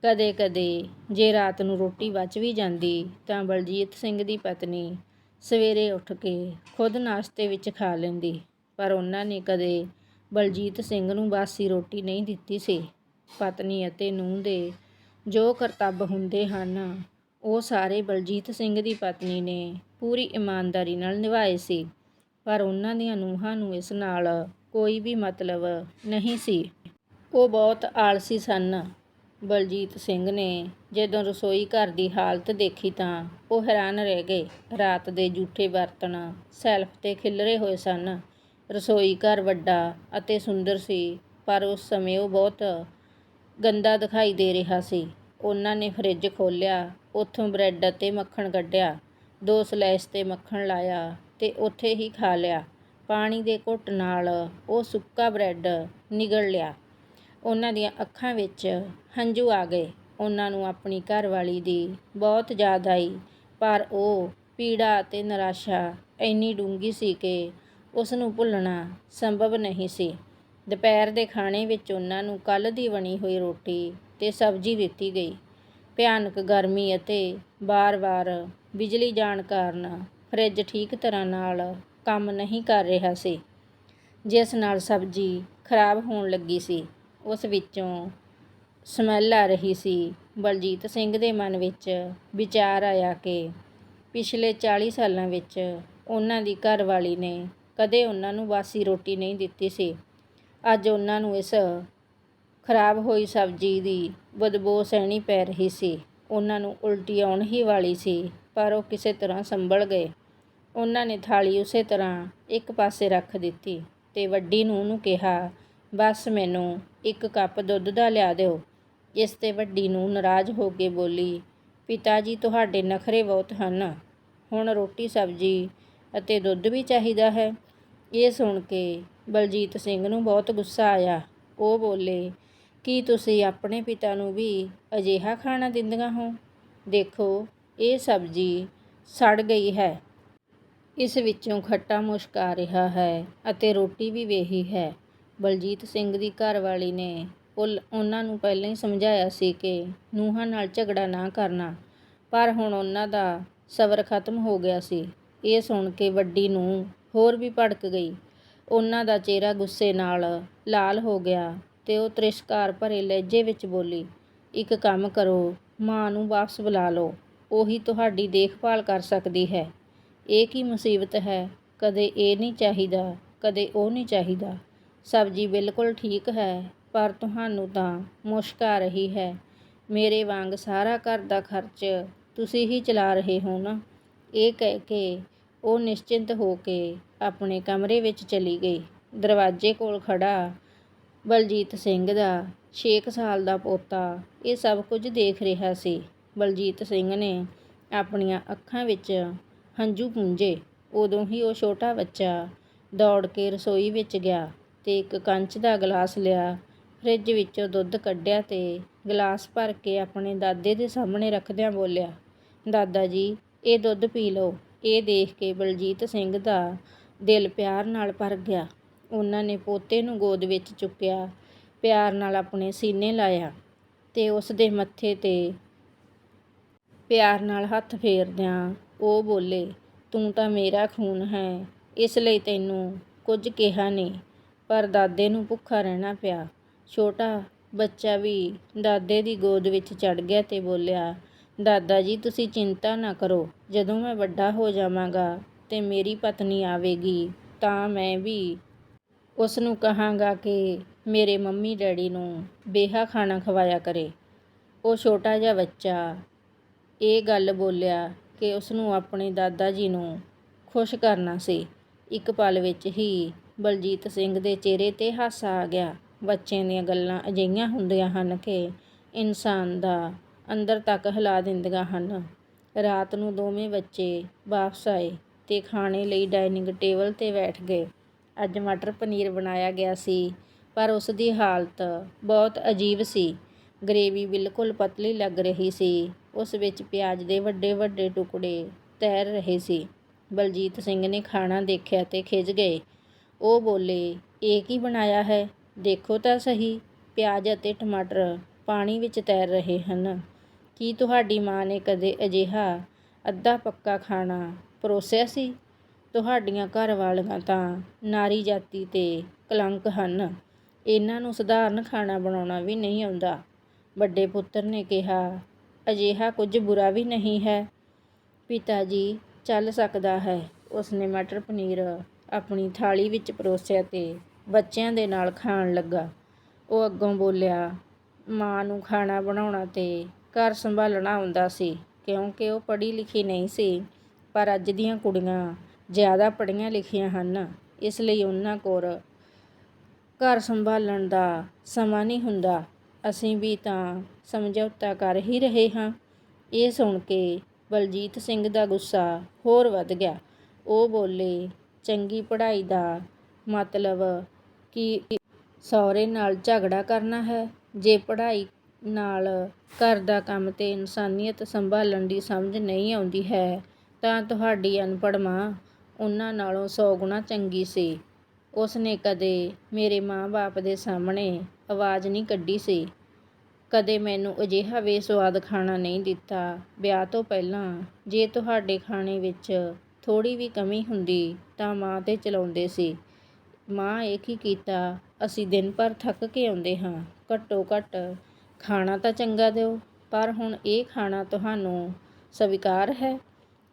[SPEAKER 1] ਕਦੇ ਕਦੇ ਜੇ ਰਾਤ ਨੂੰ ਰੋਟੀ ਬਚ ਵੀ ਜਾਂਦੀ ਤਾਂ ਬਲਜੀਤ ਸਿੰਘ ਦੀ ਪਤਨੀ ਸਵੇਰੇ ਉੱਠ ਕੇ ਖੁਦ ਨਾਸ਼ਤੇ ਵਿੱਚ ਖਾ ਲੈਂਦੀ, ਪਰ ਉਹਨਾਂ ਨੇ ਕਦੇ ਬਲਜੀਤ ਸਿੰਘ ਨੂੰ ਬਾਸੀ ਰੋਟੀ ਨਹੀਂ ਦਿੱਤੀ ਸੀ। ਪਤਨੀ ਅਤੇ ਨੂੰਹ ਦੇ ਜੋ ਕਰਤੱਵ ਹੁੰਦੇ ਹਨ ਉਹ ਸਾਰੇ ਬਲਜੀਤ ਸਿੰਘ ਦੀ ਪਤਨੀ ਨੇ ਪੂਰੀ ਇਮਾਨਦਾਰੀ ਨਾਲ ਨਿਭਾਏ ਸੀ, ਪਰ ਉਹਨਾਂ ਦੀਆਂ ਨੂੰਹਾਂ ਨੂੰ ਇਸ ਨਾਲ ਕੋਈ ਵੀ ਮਤਲਬ ਨਹੀਂ ਸੀ। ਉਹ ਬਹੁਤ ਆਲਸੀ ਸਨ। ਬਲਜੀਤ ਸਿੰਘ ਨੇ ਜਦੋਂ ਰਸੋਈ ਘਰ ਦੀ ਹਾਲਤ ਦੇਖੀ ਤਾਂ ਉਹ ਹੈਰਾਨ ਰਹਿ ਗਏ। ਰਾਤ ਦੇ ਜੂਠੇ ਬਰਤਨ ਸੈਲਫ ਤੇ ਖਿਲਰੇ ਹੋਏ ਸਨ। ਰਸੋਈ ਘਰ ਵੱਡਾ ਅਤੇ ਸੁੰਦਰ ਸੀ, ਪਰ ਉਸ ਸਮੇਂ ਉਹ ਬਹੁਤ ਗੰਦਾ ਦਿਖਾਈ ਦੇ ਰਿਹਾ ਸੀ। ਉਹਨਾਂ ਨੇ ਫਰਿੱਜ ਖੋਲ੍ਹਿਆ ਉੱਥੋਂ ਬ੍ਰੈਡ ਅਤੇ ਮੱਖਣ ਕੱਢਿਆ, ਦੋ ਸਲੈਸ ਤੇ ਮੱਖਣ ਲਾਇਆ ਅਤੇ ਉੱਥੇ ਹੀ ਖਾ ਲਿਆ। ਪਾਣੀ ਦੇ ਘੁੱਟ ਨਾਲ ਉਹ ਸੁੱਕਾ ਬ੍ਰੈਡ ਨਿਗਲ ਲਿਆ। ਉਹਨਾਂ ਦੀਆਂ ਅੱਖਾਂ ਵਿੱਚ ਹੰਝੂ ਆ ਗਏ। ਉਹਨਾਂ ਨੂੰ ਆਪਣੀ ਘਰਵਾਲੀ ਦੀ ਬਹੁਤ ਯਾਦ ਆਈ, ਪਰ ਉਹ ਪੀੜਾ ਅਤੇ ਨਿਰਾਸ਼ਾ ਇੰਨੀ ਡੂੰਘੀ ਸੀ ਕਿ ਉਸ ਨੂੰ ਭੁੱਲਣਾ ਸੰਭਵ ਨਹੀਂ ਸੀ। ਦੁਪਹਿਰ ਦੇ ਖਾਣੇ ਵਿੱਚ ਉਹਨਾਂ ਨੂੰ ਕੱਲ੍ਹ ਦੀ ਬਣੀ ਹੋਈ ਰੋਟੀ ਅਤੇ ਸਬਜ਼ੀ ਦਿੱਤੀ ਗਈ। ਭਿਆਨਕ ਗਰਮੀ ਅਤੇ ਵਾਰ-ਵਾਰ ਬਿਜਲੀ ਜਾਣ ਕਾਰਨ ਫਰਿੱਜ ਠੀਕ ਤਰ੍ਹਾਂ ਨਾਲ ਕੰਮ ਨਹੀਂ ਕਰ ਰਿਹਾ ਸੀ, ਜਿਸ ਨਾਲ ਸਬਜ਼ੀ ਖਰਾਬ ਹੋਣ ਲੱਗੀ ਸੀ। ਉਸ ਵਿੱਚੋਂ ਸਮੈਲ ਆ ਰਹੀ ਸੀ। ਬਲਜੀਤ ਸਿੰਘ ਦੇ ਮਨ ਵਿੱਚ ਵਿਚਾਰ ਆਇਆ ਕਿ ਪਿਛਲੇ 40 ਸਾਲਾਂ ਵਿੱਚ ਉਹਨਾਂ ਦੀ ਘਰਵਾਲੀ ਨੇ ਕਦੇ ਉਹਨਾਂ ਨੂੰ ਬਾਸੀ ਰੋਟੀ ਨਹੀਂ ਦਿੱਤੀ ਸੀ। ਅੱਜ ਉਹਨਾਂ ਨੂੰ ਇਸ ਖਰਾਬ ਹੋਈ ਸਬਜ਼ੀ ਦੀ ਬਦਬੂ ਸਹਿਣੀ ਪੈ ਰਹੀ ਸੀ। ਉਹਨਾਂ ਨੂੰ ਉਲਟੀ ਆਉਣ ਹੀ ਵਾਲੀ ਸੀ, ਪਰ ਉਹ ਕਿਸੇ ਤਰ੍ਹਾਂ ਸੰਭਲ ਗਏ। ਉਹਨਾਂ ਨੇ ਥਾਲੀ ਉਸੇ ਤਰ੍ਹਾਂ ਇੱਕ ਪਾਸੇ ਰੱਖ ਦਿੱਤੀ ਤੇ ਵੱਡੀ ਨੂੰ ਨੂੰ ਕਿਹਾ, ਬਸ ਮੈਨੂੰ ਇੱਕ ਕੱਪ ਦੁੱਧ ਦਾ ਲਿਆ ਦਿਓ। ਇਸ ਤੇ ਵੱਡੀ ਨੂੰ ਨਾਰਾਜ਼ ਹੋ ਕੇ ਬੋਲੀ, ਪਿਤਾ ਜੀ, ਤੁਹਾਡੇ ਨਖਰੇ ਬਹੁਤ ਹਨ। ਹੁਣ ਰੋਟੀ, ਸਬਜ਼ੀ ਅਤੇ ਦੁੱਧ ਵੀ ਚਾਹੀਦਾ ਹੈ। ਇਹ ਸੁਣ ਕੇ ਬਲਜੀਤ ਸਿੰਘ ਨੂੰ ਬਹੁਤ ਗੁੱਸਾ ਆਇਆ। ਉਹ ਬੋਲੇ ਕੀ ਤੁਸੀਂ ਆਪਣੇ ਪਿਤਾ ਨੂੰ ਵੀ ਅਜਿਹਾ ਖਾਣਾ ਦਿੰਦੀਆਂ ਹੋ? ਦੇਖੋ, ਇਹ ਸਬਜ਼ੀ ਸੜ ਗਈ ਹੈ। ਇਸ ਵਿੱਚੋਂ ਖੱਟਾ ਮੁਸ਼ਕ ਆ ਰਿਹਾ ਹੈ ਅਤੇ ਰੋਟੀ ਵੀ ਵੇਹੀ ਹੈ। ਬਲਜੀਤ ਸਿੰਘ ਦੀ ਘਰਵਾਲੀ ਨੇ ਉਲ ਉਹਨਾਂ ਨੂੰ ਪਹਿਲਾਂ ਹੀ ਸਮਝਾਇਆ ਸੀ ਕਿ ਨੂੰਹਾਂ ਨਾਲ ਝਗੜਾ ਨਾ ਕਰਨਾ, ਪਰ ਹੁਣ ਉਹਨਾਂ ਦਾ ਸਬਰ ਖਤਮ ਹੋ ਗਿਆ ਸੀ। ਇਹ ਸੁਣ ਕੇ ਵੱਡੀ ਨੂੰ ਹੋਰ ਵੀ ਭੜਕ ਗਈ। ਉਹਨਾਂ ਦਾ ਚਿਹਰਾ ਗੁੱਸੇ ਨਾਲ ਲਾਲ ਹੋ ਗਿਆ। ਤੇ ਉਹ ਤ੍ਰਿਸ਼ਕਾਰ ਭਰੇ ਲਹਿਜੇ ਵਿੱਚ ਬੋਲੀ, ਇੱਕ ਕੰਮ ਕਰੋ, ਮਾਂ ਨੂੰ ਵਾਪਸ ਬੁਲਾ ਲਓ, ਉਹੀ ਤੁਹਾਡੀ ਦੇਖਭਾਲ ਕਰ ਸਕਦੀ ਹੈ। ਇਹ ਕੀ ਮੁਸੀਬਤ ਹੈ? ਕਦੇ ਇਹ ਨਹੀਂ ਚਾਹੀਦਾ, ਕਦੇ ਉਹ ਨਹੀਂ ਚਾਹੀਦਾ। ਸਬਜ਼ੀ ਬਿਲਕੁਲ ਠੀਕ ਹੈ, ਪਰ ਤੁਹਾਨੂੰ ਤਾਂ ਮੁਸ਼ਕ ਆ ਰਹੀ ਹੈ। ਮੇਰੇ ਵਾਂਗ ਸਾਰਾ ਘਰ ਦਾ ਖਰਚ ਤੁਸੀਂ ਹੀ ਚਲਾ ਰਹੇ ਹੋ ਨਾ? ਇਹ ਕਹਿ ਕੇ ਉਹ ਨਿਸ਼ਚਿੰਤ ਹੋ ਕੇ ਆਪਣੇ ਕਮਰੇ ਵਿੱਚ ਚਲੀ ਗਈ। ਦਰਵਾਜ਼ੇ ਕੋਲ ਖੜ੍ਹਾ ਬਲਜੀਤ ਸਿੰਘ ਦਾ 6 ਸਾਲ ਦਾ ਪੋਤਾ, ਇਹ ਸਭ ਕੁਝ ਦੇਖ ਰਿਹਾ ਸੀ। ਬਲਜੀਤ ਸਿੰਘ ਨੇ ਆਪਣੀਆਂ ਅੱਖਾਂ ਵਿੱਚ ਹੰਝੂ ਪੂੰਝੇ। ਉਦੋਂ ਹੀ ਉਹ ਛੋਟਾ ਬੱਚਾ ਦੌੜ ਕੇ ਰਸੋਈ ਵਿੱਚ ਗਿਆ ਤੇ ਇੱਕ ਕੰਚ ਦਾ ਗਲਾਸ ਲਿਆ। ਫਰਿੱਜ ਵਿੱਚੋਂ ਦੁੱਧ ਕੱਢਿਆ ਤੇ ਗਲਾਸ ਭਰ ਕੇ ਆਪਣੇ ਦਾਦੇ ਦੇ ਸਾਹਮਣੇ ਰੱਖਦਿਆਂ ਬੋਲਿਆ, ਦਾਦਾ ਜੀ, ਇਹ ਦੁੱਧ ਪੀ ਲਓ। ਇਹ ਦੇਖ ਕੇ ਬਲਜੀਤ ਸਿੰਘ ਦਾ ਦਿਲ ਪਿਆਰ ਨਾਲ ਭਰ ਗਿਆ। ਉਹਨਾਂ ਨੇ ਪੋਤੇ ਨੂੰ ਗੋਦ ਵਿੱਚ ਚੁੱਕਿਆ, ਪਿਆਰ ਨਾਲ ਆਪਣੇ ਸੀਨੇ ਲਾਇਆ ਤੇ ਉਸ ਦੇ ਮੱਥੇ ਤੇ ਪਿਆਰ ਨਾਲ ਹੱਥ ਫੇਰਦਿਆਂ ਉਹ ਬੋਲੇ, ਤੂੰ ਤਾਂ ਮੇਰਾ ਖੂਨ ਹੈ, ਇਸ ਲਈ ਤੈਨੂੰ ਕੁਝ ਕਿਹਾ ਨਹੀਂ, ਪਰ ਦਾਦੇ ਨੂੰ ਭੁੱਖਾ ਰਹਿਣਾ ਪਿਆ। ਛੋਟਾ ਬੱਚਾ ਵੀ ਦਾਦੇ ਦੀ ਗੋਦ ਵਿੱਚ ਚੜ ਗਿਆ ਤੇ ਬੋਲਿਆ, ਦਾਦਾ ਜੀ, ਤੁਸੀਂ ਚਿੰਤਾ ਨਾ ਕਰੋ, ਜਦੋਂ ਮੈਂ ਵੱਡਾ ਹੋ ਜਾਵਾਂਗਾ ਤੇ ਮੇਰੀ ਪਤਨੀ ਆਵੇਗੀ, ਤਾਂ ਮੈਂ ਵੀ ਉਸ ਨੂੰ ਕਹਾਂਗਾ ਕਿ ਮੇਰੇ ਮੰਮੀ ਡੈਡੀ ਨੂੰ ਬੇਹਾ ਖਾਣਾ ਖਵਾਇਆ ਕਰੇ। ਉਹ ਛੋਟਾ ਜਿਹਾ ਬੱਚਾ ਇਹ ਗੱਲ ਬੋਲਿਆ ਕਿ ਉਸ ਨੂੰ ਆਪਣੇ ਦਾਦਾ ਜੀ ਨੂੰ ਖੁਸ਼ ਕਰਨਾ ਸੀ। ਇੱਕ ਪਲ ਵਿੱਚ ਹੀ ਬਲਜੀਤ ਸਿੰਘ ਦੇ ਚਿਹਰੇ ਤੇ ਹਾਸਾ ਆ ਗਿਆ। ਬੱਚਿਆਂ ਦੀਆਂ ਗੱਲਾਂ ਅਜਿਹੀਆਂ ਹੁੰਦੀਆਂ ਹਨ ਕਿ ਇਨਸਾਨ ਦਾ ਅੰਦਰ ਤੱਕ ਹਿਲਾ ਦਿੰਦੀਆਂ ਹਨ। ਰਾਤ ਨੂੰ ਦੋਵੇਂ ਬੱਚੇ ਵਾਪਸ ਆਏ ਤੇ ਖਾਣੇ ਲਈ ਡਾਈਨਿੰਗ ਟੇਬਲ ਤੇ ਬੈਠ ਗਏ। ਅੱਜ ਮਟਰ ਪਨੀਰ ਬਣਾਇਆ ਗਿਆ ਸੀ, ਪਰ ਉਸ ਦੀ ਹਾਲਤ ਬਹੁਤ ਅਜੀਬ ਸੀ। ਗਰੇਵੀ ਬਿਲਕੁਲ ਪਤਲੀ ਲੱਗ ਰਹੀ ਸੀ। ਉਸ ਵਿੱਚ ਪਿਆਜ਼ ਦੇ ਵੱਡੇ ਵੱਡੇ ਟੁਕੜੇ ਤੈਰ ਰਹੇ ਸੀ। ਬਲਜੀਤ ਸਿੰਘ ਨੇ ਖਾਣਾ ਦੇਖਿਆ ਤੇ ਖਿਜ ਗਏ। ਉਹ ਬੋਲੇ, ਇਹ ਕੀ ਬਣਾਇਆ ਹੈ? ਦੇਖੋ ਤਾਂ ਸਹੀ, ਪਿਆਜ਼ ਅਤੇ ਟਮਾਟਰ ਪਾਣੀ ਵਿੱਚ ਤੈਰ ਰਹੇ ਹਨ। ਕੀ ਤੁਹਾਡੀ ਮਾਂ ਨੇ ਕਦੇ ਅਜਿਹਾ ਅੱਧਾ ਪੱਕਾ ਖਾਣਾ ਪਰੋਸਿਆ ਸੀ? ਤੁਹਾਡੀਆਂ ਘਰ ਵਾਲੀਆਂ ਤਾਂ ਨਾਰੀ ਜਾਤੀ ਤੇ ਕਲੰਕ ਹਨ। ਇਹਨਾਂ ਨੂੰ ਸਧਾਰਨ ਖਾਣਾ ਬਣਾਉਣਾ ਵੀ ਨਹੀਂ ਆਉਂਦਾ। ਵੱਡੇ ਪੁੱਤਰ ਨੇ ਕਿਹਾ, ਅਜਿਹਾ ਕੁਝ ਬੁਰਾ ਵੀ ਨਹੀਂ ਹੈ। ਪਿਤਾ ਜੀ, ਚੱਲ ਸਕਦਾ ਹੈ। ਉਸਨੇ ਮਟਰ ਪਨੀਰ ਆਪਣੀ ਥਾਲੀ ਵਿੱਚ ਪਰੋਸਿਆ ਤੇ ਬੱਚਿਆਂ ਦੇ ਨਾਲ ਖਾਣ ਲੱਗਾ। ਉਹ ਅੱਗੋਂ ਬੋਲਿਆ, ਮਾਂ ਨੂੰ ਖਾਣਾ ਬਣਾਉਣਾ ਤੇ ਘਰ ਸੰਭਾਲਣਾ ਆਉਂਦਾ ਸੀ, ਕਿਉਂਕਿ ਉਹ ਪੜ੍ਹੀ ਲਿਖੀ ਨਹੀਂ ਸੀ, ਪਰ ਅੱਜ ਦੀਆਂ ਕੁੜੀਆਂ ਜ਼ਿਆਦਾ ਪੜ੍ਹੀਆਂ ਲਿਖੀਆਂ ਹਨ। ਇਸ ਲਈ ਉਹਨਾਂ ਕੋਲ ਘਰ ਸੰਭਾਲਣ ਦਾ ਸਮਾਂ ਨਹੀਂ ਹੁੰਦਾ। ਅਸੀਂ ਵੀ ਤਾਂ ਸਮਝੌਤਾ ਕਰ ਹੀ ਰਹੇ ਹਾਂ। ਇਹ ਸੁਣ ਕੇ ਬਲਜੀਤ ਸਿੰਘ ਦਾ ਗੁੱਸਾ ਹੋਰ ਵੱਧ ਗਿਆ। ਉਹ ਬੋਲੇ, ਚੰਗੀ ਪੜ੍ਹਾਈ ਦਾ ਮਤਲਬ ਕਿ ਸਹੁਰੇ ਨਾਲ ਝਗੜਾ ਕਰਨਾ ਹੈ। ਜੇ ਪੜ੍ਹਾਈ ਨਾਲ ਘਰ ਦਾ ਕੰਮ ਤੇ ਇਨਸਾਨੀਅਤ ਸੰਭਾਲਣ ਦੀ ਸਮਝ ਨਹੀਂ ਆਉਂਦੀ ਹੈ, ਤਾਂ ਤੁਹਾਡੀ ਅਨਪੜ੍ਹ ਮਾਂ ਉਹਨਾਂ ਨਾਲੋਂ ਸੌ ਗੁਣਾ ਚੰਗੀ ਸੀ। ਉਸਨੇ ਕਦੇ ਮੇਰੇ ਮਾਂ-ਬਾਪ ਦੇ ਸਾਹਮਣੇ ਆਵਾਜ਼ ਨਹੀਂ ਕੱਢੀ ਸੀ। ਕਦੇ ਮੈਨੂੰ ਅਜਿਹਾ ਬੇਸੁਆਦ ਖਾਣਾ ਨਹੀਂ ਦਿੱਤਾ। ਵਿਆਹ ਤੋਂ ਪਹਿਲਾਂ ਜੇ ਤੁਹਾਡੇ ਖਾਣੇ ਵਿੱਚ ਥੋੜ੍ਹੀ ਵੀ ਕਮੀ ਹੁੰਦੀ ਤਾਂ ਮਾਂ ਤੇ ਚਲਾਉਂਦੇ ਸੀ। ਮਾਂ ਇਹ ਕੀ ਕੀਤਾ, ਅਸੀਂ ਦਿਨ ਭਰ ਥੱਕ ਕੇ ਆਉਂਦੇ ਹਾਂ। ਘੱਟੋ ਘੱਟ ਖਾਣਾ ਤਾਂ ਚੰਗਾ ਦਿਓ, ਪਰ ਹੁਣ ਇਹ ਖਾਣਾ ਤੁਹਾਨੂੰ ਸਵੀਕਾਰ ਹੈ?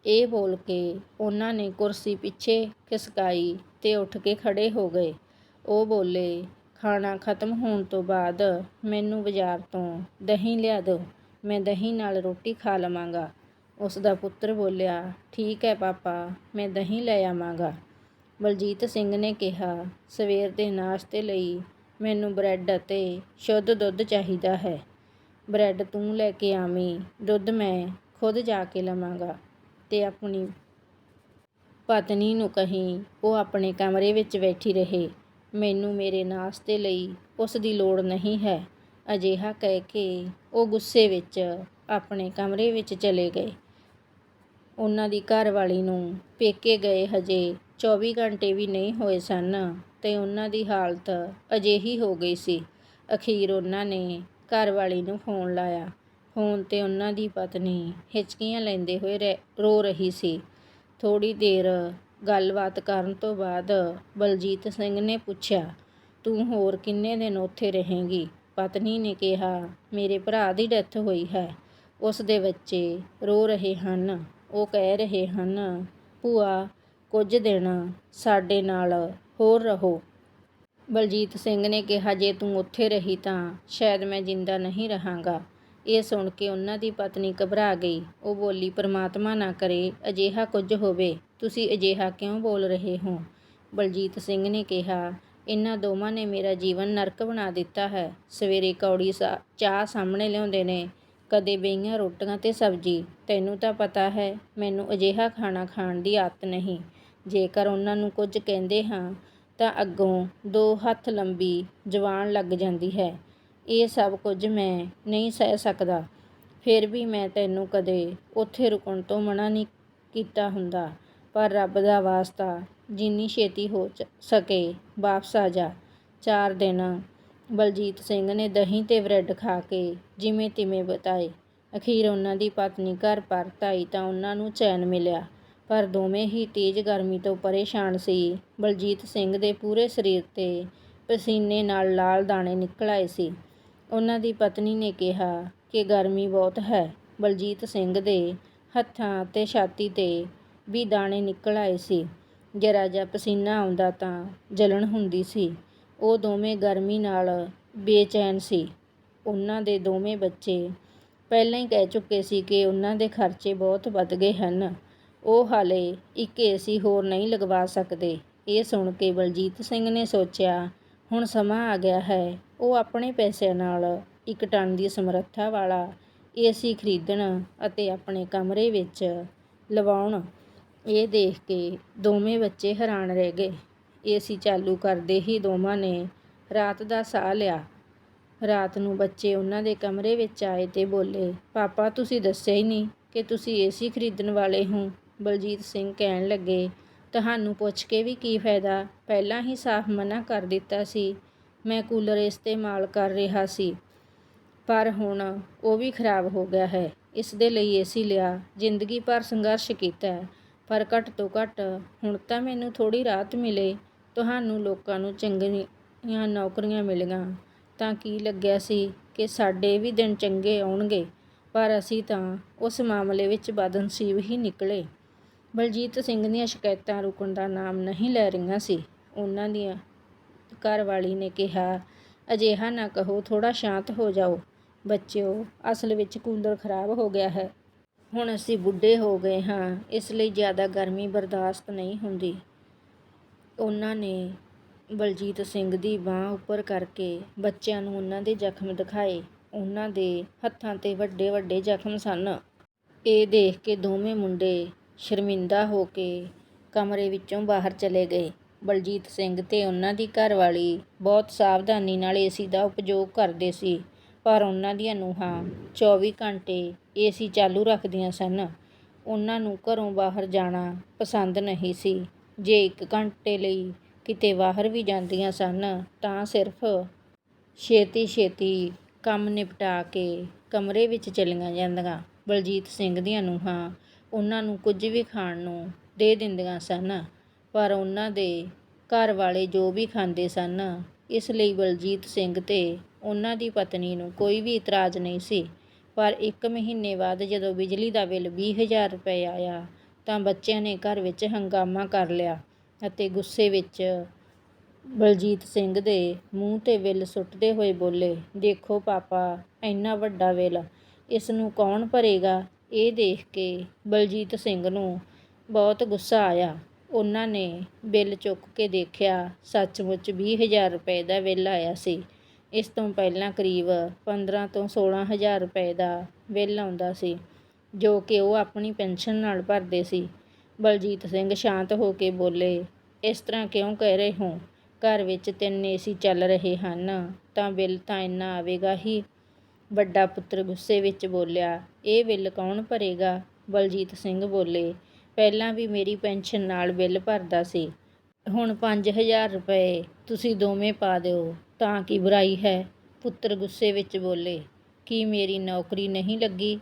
[SPEAKER 1] ਇਹ ਬੋਲ ਕੇ ਉਹਨਾਂ ਨੇ ਕੁਰਸੀ ਪਿੱਛੇ ਖਿਸਕਾਈ ਤੇ ਉੱਠ ਕੇ ਖੜ੍ਹੇ ਹੋ ਗਏ। ਉਹ ਬੋਲੇ, ਖਾਣਾ ਖਤਮ ਹੋਣ ਤੋਂ ਬਾਅਦ ਮੈਨੂੰ ਬਾਜ਼ਾਰ ਤੋਂ ਦਹੀਂ ਲਿਆ ਦਿਓ, ਮੈਂ ਦਹੀਂ ਨਾਲ ਰੋਟੀ ਖਾ ਲਵਾਂਗਾ। ਉਸਦਾ ਪੁੱਤਰ ਬੋਲਿਆ, ਠੀਕ ਹੈ ਪਾਪਾ, ਮੈਂ ਦਹੀਂ ਲੈ ਆਵਾਂਗਾ। ਬਲਜੀਤ ਸਿੰਘ ਨੇ ਕਿਹਾ, ਸਵੇਰ ਦੇ ਨਾਸ਼ਤੇ ਲਈ ਮੈਨੂੰ ਬ੍ਰੈਡ ਅਤੇ ਸ਼ੁੱਧ ਦੁੱਧ ਚਾਹੀਦਾ ਹੈ। ਬ੍ਰੈਡ ਤੂੰ ਲੈ ਕੇ ਆਵੀਂ, ਦੁੱਧ ਮੈਂ ਖੁਦ ਜਾ ਕੇ ਲਵਾਂਗਾ। ਤੇ ਆਪਣੀ ਪਤਨੀ ਨੂੰ ਕਹੀਂ, ਉਹ ਆਪਣੇ ਕਮਰੇ ਵਿੱਚ ਬੈਠੀ ਰਹੇ। ਮੈਨੂੰ ਮੇਰੇ ਨਾਸ਼ਤੇ ਲਈ ਉਸ ਦੀ ਲੋੜ ਨਹੀਂ ਹੈ। ਅਜਿਹਾ ਕਹਿ ਕੇ ਉਹ ਗੁੱਸੇ ਵਿੱਚ ਆਪਣੇ ਕਮਰੇ ਵਿੱਚ ਚਲੇ ਗਏ। ਉਹਨਾਂ ਦੀ ਘਰਵਾਲੀ ਨੂੰ ਪੇਕੇ ਗਏ ਹਜੇ 24 ਘੰਟੇ ਵੀ ਨਹੀਂ ਹੋਏ ਸਨ ਤੇ ਉਹਨਾਂ ਦੀ ਹਾਲਤ ਅਜਿਹੀ ਹੋ ਗਈ ਸੀ। ਅਖੀਰ ਉਹਨਾਂ ਨੇ ਘਰਵਾਲੀ ਨੂੰ ਫੋਨ ਲਾਇਆ। ਫੋਨ ਤੇ ਉਹਨਾਂ ਦੀ ਪਤਨੀ ਹਿਚਕੀਆਂ ਲੈਂਦੇ ਹੋਏ ਰਹਿ- ਰੋ ਰਹੀ ਸੀ। ਥੋੜ੍ਹੀ ਦੇਰ ਗੱਲਬਾਤ ਕਰਨ ਤੋਂ ਬਾਅਦ ਬਲਜੀਤ ਸਿੰਘ ਨੇ ਪੁੱਛਿਆ, ਤੂੰ ਹੋਰ ਕਿੰਨੇ ਦਿਨ ਉੱਥੇ ਰਹੇਂਗੀ? ਪਤਨੀ ਨੇ ਕਿਹਾ, ਮੇਰੇ ਭਰਾ ਦੀ ਡੈਥ ਹੋਈ ਹੈ। ਉਸ ਦੇ ਬੱਚੇ ਰੋ ਰਹੇ ਹਨ। ਉਹ ਕਹਿ ਰਹੇ ਹਨ, ਭੂਆ, ਕੁਝ ਦਿਨ ਸਾਡੇ ਨਾਲ ਹੋਰ ਰਹੋ। ਬਲਜੀਤ ਸਿੰਘ ਨੇ ਕਿਹਾ, ਜੇ ਤੂੰ ਉੱਥੇ ਰਹੀ ਤਾਂ ਸ਼ਾਇਦ ਮੈਂ ਜਿੰਦਾ ਨਹੀਂ ਰਹਾਂਗਾ। ਇਹ ਸੁਣ ਕੇ ਉਹਨਾਂ ਦੀ ਪਤਨੀ ਘਬਰਾ ਗਈ। ਉਹ ਬੋਲੀ, ਪਰਮਾਤਮਾ ਨਾ ਕਰੇ, ਅਜਿਹਾ ਕੁਝ ਹੋਵੇ। ਤੁਸੀਂ ਅਜਿਹਾ ਕਿਉਂ ਬੋਲ ਰਹੇ ਹੋ? ਬਲਜੀਤ ਸਿੰਘ ਨੇ ਕਿਹਾ, ਇਹਨਾਂ ਦੋਵਾਂ ਨੇ ਮੇਰਾ ਜੀਵਨ ਨਰਕ ਬਣਾ ਦਿੱਤਾ ਹੈ। ਸਵੇਰੇ ਕੌੜੀ ਸਾ- ਚਾਹ ਸਾਹਮਣੇ ਲਿਆਉਂਦੇ ਨੇ। ਕਦੇ ਬੇਈਆਂ ਰੋਟੀਆਂ ਤੇ ਸਬਜ਼ੀ। ਤੈਨੂੰ ਤਾਂ ਪਤਾ ਹੈ, ਮੈਨੂੰ ਅਜਿਹਾ ਖਾਣਾ ਖਾਣ ਦੀ ਆਦਤ ਨਹੀਂ। ਜੇਕਰ ਉਹਨਾਂ ਨੂੰ ਕੁਝ ਕਹਿੰਦੇ ਹਾਂ, ਤਾਂ ਅੱਗੋਂ ਦੋ ਹੱਥ ਲੰਬੀ ਜਵਾਨ ਲੱਗ ਜਾਂਦੀ ਹੈ। ਇਹ ਸਭ ਕੁਝ ਮੈਂ ਨਹੀਂ ਸਹਿ ਸਕਦਾ। ਫਿਰ ਵੀ ਮੈਂ ਤੈਨੂੰ ਕਦੇ ਉੱਥੇ ਰੁਕਣ ਤੋਂ ਮਨਾ ਨਹੀਂ ਕੀਤਾ ਹੁੰਦਾ। ਪਰ ਰੱਬ ਦਾ ਵਾਸਤਾ ਜਿੰਨੀ ਛੇਤੀ ਹੋ ਚ- ਸਕੇ, ਵਾਪਸ ਆ ਜਾ। ਚਾਰ ਦਿਨ ਬਲਜੀਤ ਸਿੰਘ ਨੇ ਦਹੀਂ ਤੇ ਬ੍ਰੈਡ ਖਾ ਕੇ ਜਿਵੇਂ ਤਿਵੇਂ ਬਿਤਾਏ। ਅਖੀਰ ਉਹਨਾਂ ਦੀ ਪਤਨੀ ਘਰ ਪਰਤ ਆਈ ਤਾਂ ਉਹਨਾਂ ਨੂੰ ਚੈਨ ਮਿਲਿਆ। ਪਰ ਦੋਵੇਂ ਹੀ ਤੇਜ਼ ਗਰਮੀ ਤੋਂ ਪਰੇਸ਼ਾਨ ਸੀ। ਬਲਜੀਤ ਸਿੰਘ ਦੇ ਪੂਰੇ ਸਰੀਰ ਤੇ ਪਸੀਨੇ ਨਾਲ ਲਾਲ ਦਾਣੇ ਨਿਕਲ ਆਏ ਸੀ। ਉਹਨਾਂ ਦੀ ਪਤਨੀ ਨੇ ਕਿਹਾ ਕਿ ਗਰਮੀ ਬਹੁਤ ਹੈ। ਬਲਜੀਤ ਸਿੰਘ ਦੇ ਹੱਥਾਂ ਅਤੇ ਛਾਤੀ ਤੇ ਵੀ ਦਾਣੇ ਨਿਕਲ ਆਏ ਸੀ। ਜਰਾ ਜਿਹਾ ਪਸੀਨਾ ਆਉਂਦਾ ਤਾਂ ਜਲਣ ਹੁੰਦੀ ਸੀ। ਉਹ ਦੋਵੇਂ ਗਰਮੀ ਨਾਲ ਬੇਚੈਨ ਸੀ। ਉਹਨਾਂ ਦੇ ਦੋਵੇਂ ਬੱਚੇ ਪਹਿਲਾਂ ਹੀ ਕਹਿ ਚੁੱਕੇ ਸੀ ਕਿ ਉਹਨਾਂ ਦੇ ਖਰਚੇ ਬਹੁਤ ਵੱਧ ਗਏ ਹਨ। ਉਹ ਹਾਲੇ ਇੱਕ ਏਸੀ ਹੋਰ ਨਹੀਂ ਲਗਵਾ ਸਕਦੇ। ਇਹ ਸੁਣ ਕੇ ਬਲਜੀਤ ਸਿੰਘ ਨੇ ਸੋਚਿਆ ਹੁਣ ਸਮਾਂ ਆ ਗਿਆ ਹੈ। ਉਹ ਆਪਣੇ ਪੈਸਿਆਂ ਨਾਲ ਇੱਕ ਟਨ ਦੀ ਸਮਰੱਥਾ ਵਾਲਾ ਏਸੀ ਖਰੀਦਣ ਅਤੇ ਆਪਣੇ ਕਮਰੇ ਵਿੱਚ ਲਵਾਉਣ। ਇਹ ਦੇਖ ਕੇ ਦੋਵੇਂ ਬੱਚੇ ਹੈਰਾਨ ਰਹਿ ਗਏ। ਏਸੀ ਚਾਲੂ ਕਰਦੇ ਹੀ ਦੋਵਾਂ ਨੇ ਰਾਤ ਦਾ ਸਾਹ ਲਿਆ। ਰਾਤ ਨੂੰ ਬੱਚੇ ਉਹਨਾਂ ਦੇ ਕਮਰੇ ਵਿੱਚ ਆਏ ਤੇ ਬੋਲੇ, ਪਾਪਾ, ਤੁਸੀਂ ਦੱਸਿਆ ਹੀ ਨਹੀਂ ਕਿ ਤੁਸੀਂ ਏਸੀ ਖਰੀਦਣ ਵਾਲੇ ਹੋ। ਬਲਜੀਤ ਸਿੰਘ ਕਹਿਣ ਲੱਗੇ ਤੁਹਾਨੂੰ ਪੁੱਛ ਕੇ ਵੀ ਕੀ ਫਾਇਦਾ? ਪਹਿਲਾਂ ਹੀ ਸਾਫ਼ ਮਨਾ ਕਰ ਦਿੱਤਾ ਸੀ। ਮੈਂ ਕੂਲਰ ਇਸਤੇਮਾਲ ਕਰ ਰਿਹਾ ਸੀ। ਪਰ ਹੁਣ ਉਹ ਵੀ ਖਰਾਬ ਹੋ ਗਿਆ ਹੈ। ਇਸ ਦੇ ਲਈ ਏਸੀ ਲਿਆ। ਜ਼ਿੰਦਗੀ ਭਰ ਸੰਘਰਸ਼ ਕੀਤਾ। ਪਰ ਘੱਟ ਤੋਂ ਘੱਟ ਹੁਣ ਤਾਂ ਮੈਨੂੰ ਥੋੜੀ ਰਾਹਤ ਮਿਲੇ। ਤੁਹਾਨੂੰ ਲੋਕਾਂ ਨੂੰ ਚੰਗੀਆਂ ਨੌਕਰੀਆਂ ਮਿਲੀਆਂ। ਤਾਂ ਕੀ ਲੱਗਿਆ ਸੀ ਕਿ ਸਾਡੇ ਵੀ ਦਿਨ ਚੰਗੇ ਆਉਣਗੇ। ਪਰ ਅਸੀਂ ਤਾਂ ਉਸ ਮਾਮਲੇ ਵਿੱਚ ਬਦਨਸੀਬ ਹੀ ਨਿਕਲੇ। ਬਲਜੀਤ ਸਿੰਘ ਦੀਆਂ ਸ਼ਿਕਾਇਤਾਂ ਰੁਕਣ ਦਾ ਨਾਮ ਨਹੀਂ ਲੈ ਰਹੀਆਂ ਸੀ। ਉਹਨਾਂ ਦੀਆਂ ਘਰਵਾਲੀ ਨੇ ਕਿਹਾ, ਅਜਿਹਾ ਨਾ ਕਹੋ ਥੋੜਾ ਸ਼ਾਂਤ ਹੋ ਜਾਓ। ਬੱਚਿਓ, ਅਸਲ ਵਿੱਚ ਕੂਲਰ ਖਰਾਬ ਹੋ ਗਿਆ ਹੈ। ਹੁਣ ਅਸੀਂ ਬੁੱਢੇ ਹੋ ਗਏ ਹਾਂ, ਇਸ ਲਈ ਜ਼ਿਆਦਾ ਗਰਮੀ ਬਰਦਾਸ਼ਤ ਨਹੀਂ ਹੁੰਦੀ। ਉਹਨਾਂ ਨੇ ਬਲਜੀਤ ਸਿੰਘ ਦੀ ਬਾਹ ਉੱਪਰ ਕਰਕੇ ਬੱਚਿਆਂ ਨੂੰ ਉਹਨਾਂ ਦੇ ਜ਼ਖਮ ਦਿਖਾਏ। ਉਹਨਾਂ ਦੇ ਹੱਥਾਂ ਤੇ ਵੱਡੇ ਵੱਡੇ ਜ਼ਖਮ ਸਨ। ਇਹ ਦੇਖ ਕੇ ਦੋਵੇਂ ਮੁੰਡੇ ਸ਼ਰਮਿੰਦਾ ਹੋ ਕੇ ਕਮਰੇ ਵਿੱਚੋਂ ਬਾਹਰ ਚਲੇ ਗਏ। ਬਲਜੀਤ ਸਿੰਘ ਤੇ ਉਹਨਾਂ ਦੀ ਘਰਵਾਲੀ ਬਹੁਤ ਸਾਵਧਾਨੀ ਨਾਲ ਏਸੀ ਦਾ ਉਪਯੋਗ ਕਰਦੇ ਸੀ, ਪਰ ਉਹਨਾਂ ਦੀਆਂ ਨੂੰਹਾਂ 24 ਘੰਟੇ ਏਸੀ ਚਾਲੂ ਰੱਖਦੀਆਂ ਸਨ। ਉਹਨਾਂ ਨੂੰ ਘਰੋਂ ਬਾਹਰ ਜਾਣਾ ਪਸੰਦ ਨਹੀਂ ਸੀ। ਜੇ ਇੱਕ ਘੰਟੇ ਲਈ ਕਿਤੇ ਬਾਹਰ ਵੀ ਜਾਂਦੀਆਂ ਸਨ, ਤਾਂ ਸਿਰਫ ਛੇਤੀ ਛੇਤੀ ਕੰਮ ਨਿਪਟਾ ਕੇ ਕਮਰੇ ਵਿੱਚ ਚਲੀਆਂ ਜਾਂਦੀਆਂ। ਬਲਜੀਤ ਸਿੰਘ ਦੀਆਂ ਨੂੰਹਾਂ ਉਹਨਾਂ ਨੂੰ ਕੁਝ ਵੀ ਖਾਣ ਨੂੰ ਦੇ ਦਿੰਦੀਆਂ ਸਨ ਪਰ ਉਹਨਾਂ ਦੇ ਘਰ ਵਾਲੇ ਜੋ ਵੀ ਖਾਂਦੇ ਸਨ ਇਸ ਲਈ ਬਲਜੀਤ ਸਿੰਘ ਤੇ ਉਹਨਾਂ ਦੀ ਪਤਨੀ ਨੂੰ ਕੋਈ ਵੀ ਇਤਰਾਜ਼ ਨਹੀਂ ਸੀ ਪਰ ਇੱਕ ਮਹੀਨੇ ਬਾਅਦ ਜਦੋਂ ਬਿਜਲੀ ਦਾ ਬਿੱਲ ਵੀਹ ਹਜ਼ਾਰ ਰੁਪਏ ਆਇਆ ਤਾਂ ਬੱਚਿਆਂ ਨੇ ਘਰ ਵਿੱਚ ਹੰਗਾਮਾ ਕਰ ਲਿਆ ਅਤੇ ਗੁੱਸੇ ਵਿੱਚ ਬਲਜੀਤ ਸਿੰਘ ਦੇ ਮੂੰਹ 'ਤੇ ਬਿੱਲ ਸੁੱਟਦੇ ਹੋਏ ਬੋਲੇ, "ਦੇਖੋ ਪਾਪਾ, ਇੰਨਾ ਵੱਡਾ ਬਿੱਲ ਇਸ ਨੂੰ ਕੌਣ ਭਰੇਗਾ?" ਇਹ ਦੇਖ ਕੇ ਬਲਜੀਤ ਸਿੰਘ ਨੂੰ ਬਹੁਤ ਗੁੱਸਾ ਆਇਆ। ਉਹਨਾਂ ਨੇ ਬਿੱਲ ਚੁੱਕ ਕੇ ਦੇਖਿਆ, ਸੱਚਮੁੱਚ ਵੀਹ ਹਜ਼ਾਰ ਰੁਪਏ ਦਾ ਬਿੱਲ ਆਇਆ ਸੀ। ਇਸ ਤੋਂ ਪਹਿਲਾਂ ਕਰੀਬ ਪੰਦਰਾਂ ਤੋਂ ਸੋਲ੍ਹਾਂ ਹਜ਼ਾਰ ਰੁਪਏ ਦਾ ਬਿੱਲ ਆਉਂਦਾ ਸੀ, ਜੋ ਕਿ ਉਹ ਆਪਣੀ ਪੈਨਸ਼ਨ ਨਾਲ ਭਰਦੇ ਸੀ। ਬਲਜੀਤ ਸਿੰਘ ਸ਼ਾਂਤ ਹੋ ਕੇ ਬੋਲੇ, "ਇਸ ਤਰ੍ਹਾਂ ਕਿਉਂ ਕਹਿ ਰਹੇ ਹੋ? ਘਰ ਵਿੱਚ ਤਿੰਨ ਏਸੀ ਚੱਲ ਰਹੇ ਹਨ, ਤਾਂ ਬਿੱਲ ਤਾਂ ਇੰਨਾ ਆਵੇਗਾ ਹੀ।" ਵੱਡਾ ਪੁੱਤਰ ਗੁੱਸੇ ਵਿੱਚ ਬੋਲਿਆ, "ਇਹ ਬਿੱਲ ਕੌਣ ਭਰੇਗਾ?" ਬਲਜੀਤ ਸਿੰਘ ਬੋਲੇ, "ਪਹਿਲਾਂ ਵੀ ਮੇਰੀ ਪੈਨਸ਼ਨ ਨਾਲ ਬਿੱਲ ਭਰਦਾ ਸੀ। ਹੁਣ ਪੰਜ ਹਜ਼ਾਰ ਰੁਪਏ ਤੁਸੀਂ ਦੋਵੇਂ ਪਾ ਦਿਓ, ਤਾਂ ਕੀ ਬੁਰਾਈ ਹੈ?" ਪੁੱਤਰ ਗੁੱਸੇ ਵਿੱਚ ਬੋਲੇ, "ਕੀ ਮੇਰੀ ਨੌਕਰੀ ਨਹੀਂ ਲੱਗੀ,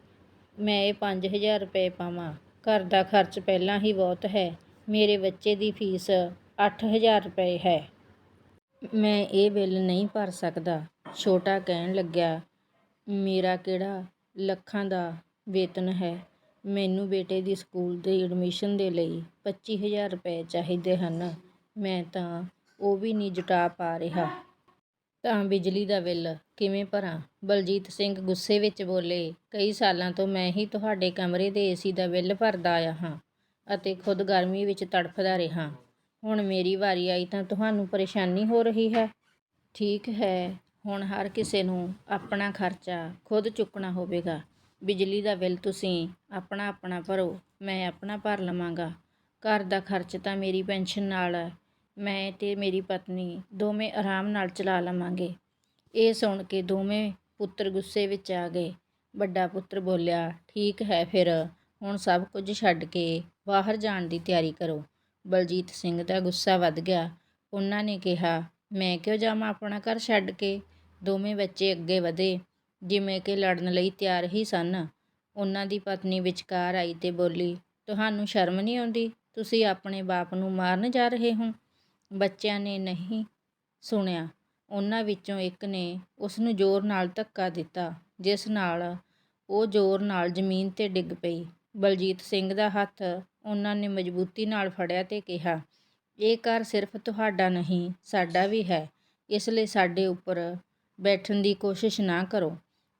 [SPEAKER 1] ਮੈਂ ਇਹ ਪੰਜ ਹਜ਼ਾਰ ਰੁਪਏ ਪਾਵਾਂ? ਘਰ ਦਾ ਖਰਚ ਪਹਿਲਾਂ ਹੀ ਬਹੁਤ ਹੈ। ਮੇਰੇ ਬੱਚੇ ਦੀ ਫੀਸ ਅੱਠ ਹਜ਼ਾਰ ਰੁਪਏ ਹੈ। ਮੈਂ ਇਹ ਬਿੱਲ ਨਹੀਂ ਭਰ ਸਕਦਾ।" ਛੋਟਾ ਕਹਿਣ ਲੱਗਿਆ, "ਮੇਰਾ ਕਿਹੜਾ ਲੱਖਾਂ ਦਾ ਵੇਤਨ ਹੈ। ਮੈਨੂੰ ਬੇਟੇ ਦੀ ਸਕੂਲ ਦੀ ਐਡਮਿਸ਼ਨ ਦੇ ਲਈ ਪੱਚੀ ਹਜ਼ਾਰ ਰੁਪਏ ਚਾਹੀਦੇ ਹਨ। ਮੈਂ ਤਾਂ ਉਹ ਵੀ ਨਹੀਂ ਜੁਟਾ ਪਾ ਰਿਹਾ। ਤਾਂ ਬਿਜਲੀ ਦਾ ਬਿੱਲ ਕਿਵੇਂ ਭਰਾਂ?" ਬਲਜੀਤ ਸਿੰਘ ਗੁੱਸੇ ਵਿੱਚ ਬੋਲੇ, "ਕਈ ਸਾਲਾਂ ਤੋਂ ਮੈਂ ਹੀ ਤੁਹਾਡੇ ਕਮਰੇ ਦੇ ਏਸੀ ਦਾ ਬਿੱਲ ਭਰਦਾ ਆਇਆ ਹਾਂ ਅਤੇ ਖੁਦ ਗਰਮੀ ਵਿੱਚ ਤੜਫਦਾ ਰਿਹਾ। ਹੁਣ ਮੇਰੀ ਵਾਰੀ ਆਈ ਤਾਂ ਤੁਹਾਨੂੰ ਪਰੇਸ਼ਾਨੀ ਹੋ ਰਹੀ ਹੈ। ਠੀਕ ਹੈ, ਹੁਣ ਹਰ ਕਿਸੇ ਨੂੰ ਆਪਣਾ ਖਰਚਾ ਖੁਦ ਚੁੱਕਣਾ ਹੋਵੇਗਾ। ਬਿਜਲੀ ਦਾ ਬਿੱਲ ਤੁਸੀਂ ਆਪਣਾ-ਆਪਣਾ ਭਰੋ, ਮੈਂ ਆਪਣਾ ਭਰ ਲਵਾਂਗਾ। ਘਰ ਦਾ ਖਰਚ ਤਾਂ ਮੇਰੀ ਪੈਨਸ਼ਨ ਨਾਲ ਮੈਂ ਅਤੇ ਮੇਰੀ ਪਤਨੀ ਦੋਵੇਂ ਆਰਾਮ ਨਾਲ ਚਲਾ ਲਵਾਂਗੇ।" ਇਹ ਸੁਣ ਕੇ ਦੋਵੇਂ ਪੁੱਤਰ ਗੁੱਸੇ ਵਿੱਚ ਆ ਗਏ। ਵੱਡਾ ਪੁੱਤਰ ਬੋਲਿਆ, "ਠੀਕ ਹੈ ਫਿਰ ਹੁਣ ਸਭ ਕੁਝ ਛੱਡ ਕੇ ਬਾਹਰ ਜਾਣ ਦੀ ਤਿਆਰੀ ਕਰੋ।" ਬਲਜੀਤ ਸਿੰਘ ਦਾ ਗੁੱਸਾ ਵੱਧ ਗਿਆ। ਉਹਨਾਂ ਨੇ ਕਿਹਾ, "ਮੈਂ ਕਿਉਂ ਜਾਵਾਂ ਆਪਣਾ ਘਰ ਛੱਡ ਕੇ?" ਦੋਵੇਂ ਬੱਚੇ ਅੱਗੇ ਵਧੇ, ਜਿਵੇਂ ਕਿ ਲੜਨ ਲਈ ਤਿਆਰ ਹੀ ਸਨ। ਉਹਨਾਂ ਦੀ ਪਤਨੀ ਵਿਚਕਾਰ ਆਈ ਤੇ ਬੋਲੀ, "ਤੁਹਾਨੂੰ ਸ਼ਰਮ ਨਹੀਂ ਆਉਂਦੀ? ਤੁਸੀਂ ਆਪਣੇ ਬਾਪ ਨੂੰ ਮਾਰਨ ਜਾ ਰਹੇ ਹੋ?" ਬੱਚਿਆਂ ਨੇ ਨਹੀਂ ਸੁਣਿਆ। ਉਹਨਾਂ ਵਿੱਚੋਂ ਇੱਕ ਨੇ ਉਸਨੂੰ ਜ਼ੋਰ ਨਾਲ ਧੱਕਾ ਦਿੱਤਾ, ਜਿਸ ਨਾਲ ਉਹ ਜ਼ੋਰ ਨਾਲ ਜ਼ਮੀਨ 'ਤੇ ਡਿੱਗ ਪਈ। ਬਲਜੀਤ ਸਿੰਘ ਦਾ ਹੱਥ ਉਹਨਾਂ ਨੇ ਮਜ਼ਬੂਤੀ ਨਾਲ ਫੜਿਆ ਤੇ ਕਿਹਾ, "ਇਹ ਘਰ ਸਿਰਫ਼ ਤੁਹਾਡਾ ਨਹੀਂ, ਸਾਡਾ ਵੀ ਹੈ। ਇਸ ਲਈ ਸਾਡੇ ਉੱਪਰ ਬੈਠਣ ਦੀ ਕੋਸ਼ਿਸ਼ ਨਾ ਕਰੋ।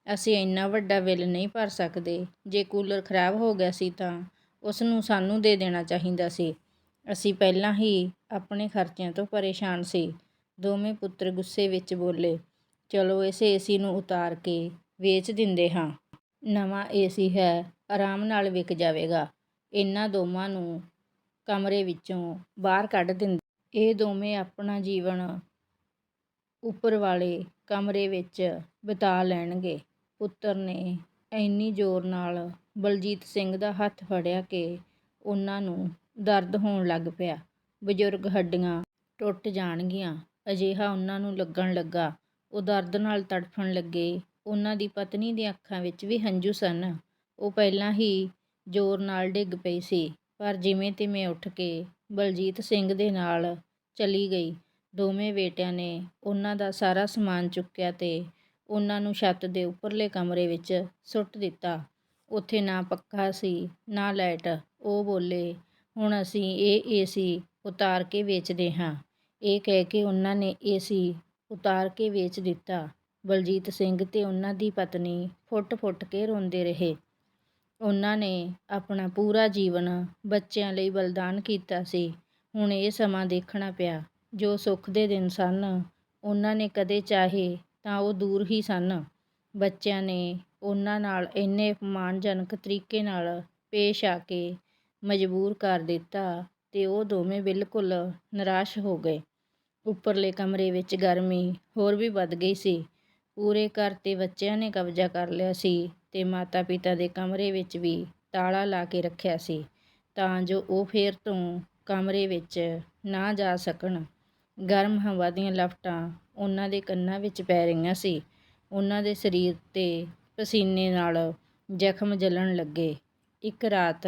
[SPEAKER 1] ਅਸੀਂ ਇੰਨਾ ਵੱਡਾ ਬਿੱਲ ਨਹੀਂ ਭਰ ਸਕਦੇ। ਜੇ ਕੂਲਰ ਖ਼ਰਾਬ ਹੋ ਗਿਆ ਸੀ ਤਾਂ ਉਸ ਨੂੰ ਸਾਨੂੰ ਦੇ ਦੇਣਾ ਚਾਹੀਦਾ ਸੀ। ਅਸੀਂ ਪਹਿਲਾਂ ਹੀ ਆਪਣੇ ਖਰਚਿਆਂ ਤੋਂ ਪਰੇਸ਼ਾਨ ਸੀ।" ਦੋਵੇਂ ਪੁੱਤਰ ਗੁੱਸੇ ਵਿੱਚ ਬੋਲੇ, "ਚਲੋ ਇਸ ਏਸੀ ਨੂੰ ਉਤਾਰ ਕੇ ਵੇਚ ਦਿੰਦੇ ਹਾਂ। ਨਵਾਂ ਏਸੀ ਹੈ, ਆਰਾਮ ਨਾਲ ਵਿਕ ਜਾਵੇਗਾ।" ਇਹਨਾਂ ਦੋਵਾਂ ਨੂੰ ਕਮਰੇ ਵਿੱਚੋਂ ਬਾਹਰ ਕੱਢ ਦਿੰਦੇ। ਇਹ ਦੋਵੇਂ ਆਪਣਾ ਜੀਵਨ ਉੱਪਰ ਵਾਲੇ ਕਮਰੇ ਵਿੱਚ ਬਿਤਾ ਲੈਣਗੇ। ਪੁੱਤਰ ਨੇ ਇੰਨੀ ਜ਼ੋਰ ਨਾਲ ਬਲਜੀਤ ਸਿੰਘ ਦਾ ਹੱਥ ਫੜਿਆ ਕਿ ਉਹਨਾਂ ਨੂੰ ਦਰਦ ਹੋਣ ਲੱਗ ਪਿਆ। ਬਜ਼ੁਰਗ ਹੱਡੀਆਂ ਟੁੱਟ ਜਾਣਗੀਆਂ, ਅਜਿਹਾ ਉਹਨਾਂ ਨੂੰ ਲੱਗਣ ਲੱਗਾ। ਉਹ ਦਰਦ ਨਾਲ ਤੜਫਣ ਲੱਗੇ। ਉਹਨਾਂ ਦੀ ਪਤਨੀ ਦੀਆਂ ਅੱਖਾਂ ਵਿੱਚ ਵੀ ਹੰਝੂ ਸਨ। ਉਹ ਪਹਿਲਾਂ ਹੀ ਜ਼ੋਰ ਨਾਲ ਡਿੱਗ ਪਈ ਸੀ, ਪਰ ਜਿਵੇਂ-ਤਿਵੇਂ ਉੱਠ ਕੇ ਬਲਜੀਤ ਸਿੰਘ ਦੇ ਨਾਲ ਚਲੀ ਗਈ। ਦੋਵੇਂ ਬੇਟਿਆਂ ਨੇ ਉਹਨਾਂ ਦਾ ਸਾਰਾ ਸਮਾਨ ਚੁੱਕਿਆ ਤੇ ਉਹਨਾਂ ਨੂੰ ਛੱਤ ਦੇ ਉੱਪਰਲੇ ਕਮਰੇ ਵਿੱਚ ਸੁੱਟ ਦਿੱਤਾ। ਉੱਥੇ ਨਾ ਪੱਖਾ ਸੀ, ਨਾ ਲਾਈਟ। ਉਹ ਬੋਲੇ, "ਹੁਣ ਅਸੀਂ ਇਹ ਏਸੀ ਉਤਾਰ ਕੇ ਵੇਚਦੇ ਹਾਂ।" ਇਹ ਕਹਿ ਕੇ ਉਹਨਾਂ ਨੇ ਏਸੀ ਉਤਾਰ ਕੇ ਵੇਚ ਦਿੱਤਾ। ਬਲਜੀਤ ਸਿੰਘ ਤੇ ਉਹਨਾਂ ਦੀ ਪਤਨੀ ਫੁੱਟ-ਫੁੱਟ ਕੇ ਰੋਂਦੇ ਰਹੇ। ਉਹਨਾਂ ਨੇ ਆਪਣਾ ਪੂਰਾ ਜੀਵਨ ਬੱਚਿਆਂ ਲਈ ਬਲੀਦਾਨ ਕੀਤਾ ਸੀ। ਹੁਣ ਇਹ ਸਮਾਂ ਦੇਖਣਾ ਪਿਆ। ਜੋ ਸੁੱਖ ਦੇ ਦਿਨ ਸਨ, ਉਹਨਾਂ ਨੇ ਕਦੇ ਚਾਹੇ ਤਾਂ ਉਹ ਦੂਰ ਹੀ ਸਨ। ਬੱਚਿਆਂ ਨੇ ਉਹਨਾਂ ਨਾਲ ਇੰਨੇ ਅਪਮਾਨਜਨਕ ਤਰੀਕੇ ਨਾਲ ਪੇਸ਼ ਆ ਕੇ ਮਜਬੂਰ ਕਰ ਦਿੱਤਾ ਤੇ ਉਹ ਦੋਵੇਂ ਬਿਲਕੁਲ ਨਿਰਾਸ਼ ਹੋ ਗਏ। ਉੱਪਰਲੇ ਕਮਰੇ ਵਿੱਚ ਗਰਮੀ ਹੋਰ ਵੀ ਵੱਧ ਗਈ ਸੀ। ਪੂਰੇ ਘਰ 'ਤੇ ਬੱਚਿਆਂ ਨੇ ਕਬਜ਼ਾ ਕਰ ਲਿਆ ਸੀ ਤੇ ਮਾਤਾ-ਪਿਤਾ ਦੇ ਕਮਰੇ ਵਿੱਚ ਵੀ ਤਾਲਾ ਲਾ ਕੇ ਰੱਖਿਆ ਸੀ, ਤਾਂ ਜੋ ਉਹ ਫਿਰ ਤੋਂ ਕਮਰੇ ਵਿੱਚ ਨਾ ਜਾ ਸਕਣ। ਗਰਮ ਹਵਾ ਦੀਆਂ ਲਪਟਾਂ ਉਹਨਾਂ ਦੇ ਕੰਨਾਂ ਵਿੱਚ ਪੈ ਰਹੀਆਂ ਸੀ। ਉਹਨਾਂ ਦੇ ਸਰੀਰ 'ਤੇ ਪਸੀਨੇ ਨਾਲ ਜ਼ਖ਼ਮ ਜਲਣ ਲੱਗੇ। ਇੱਕ ਰਾਤ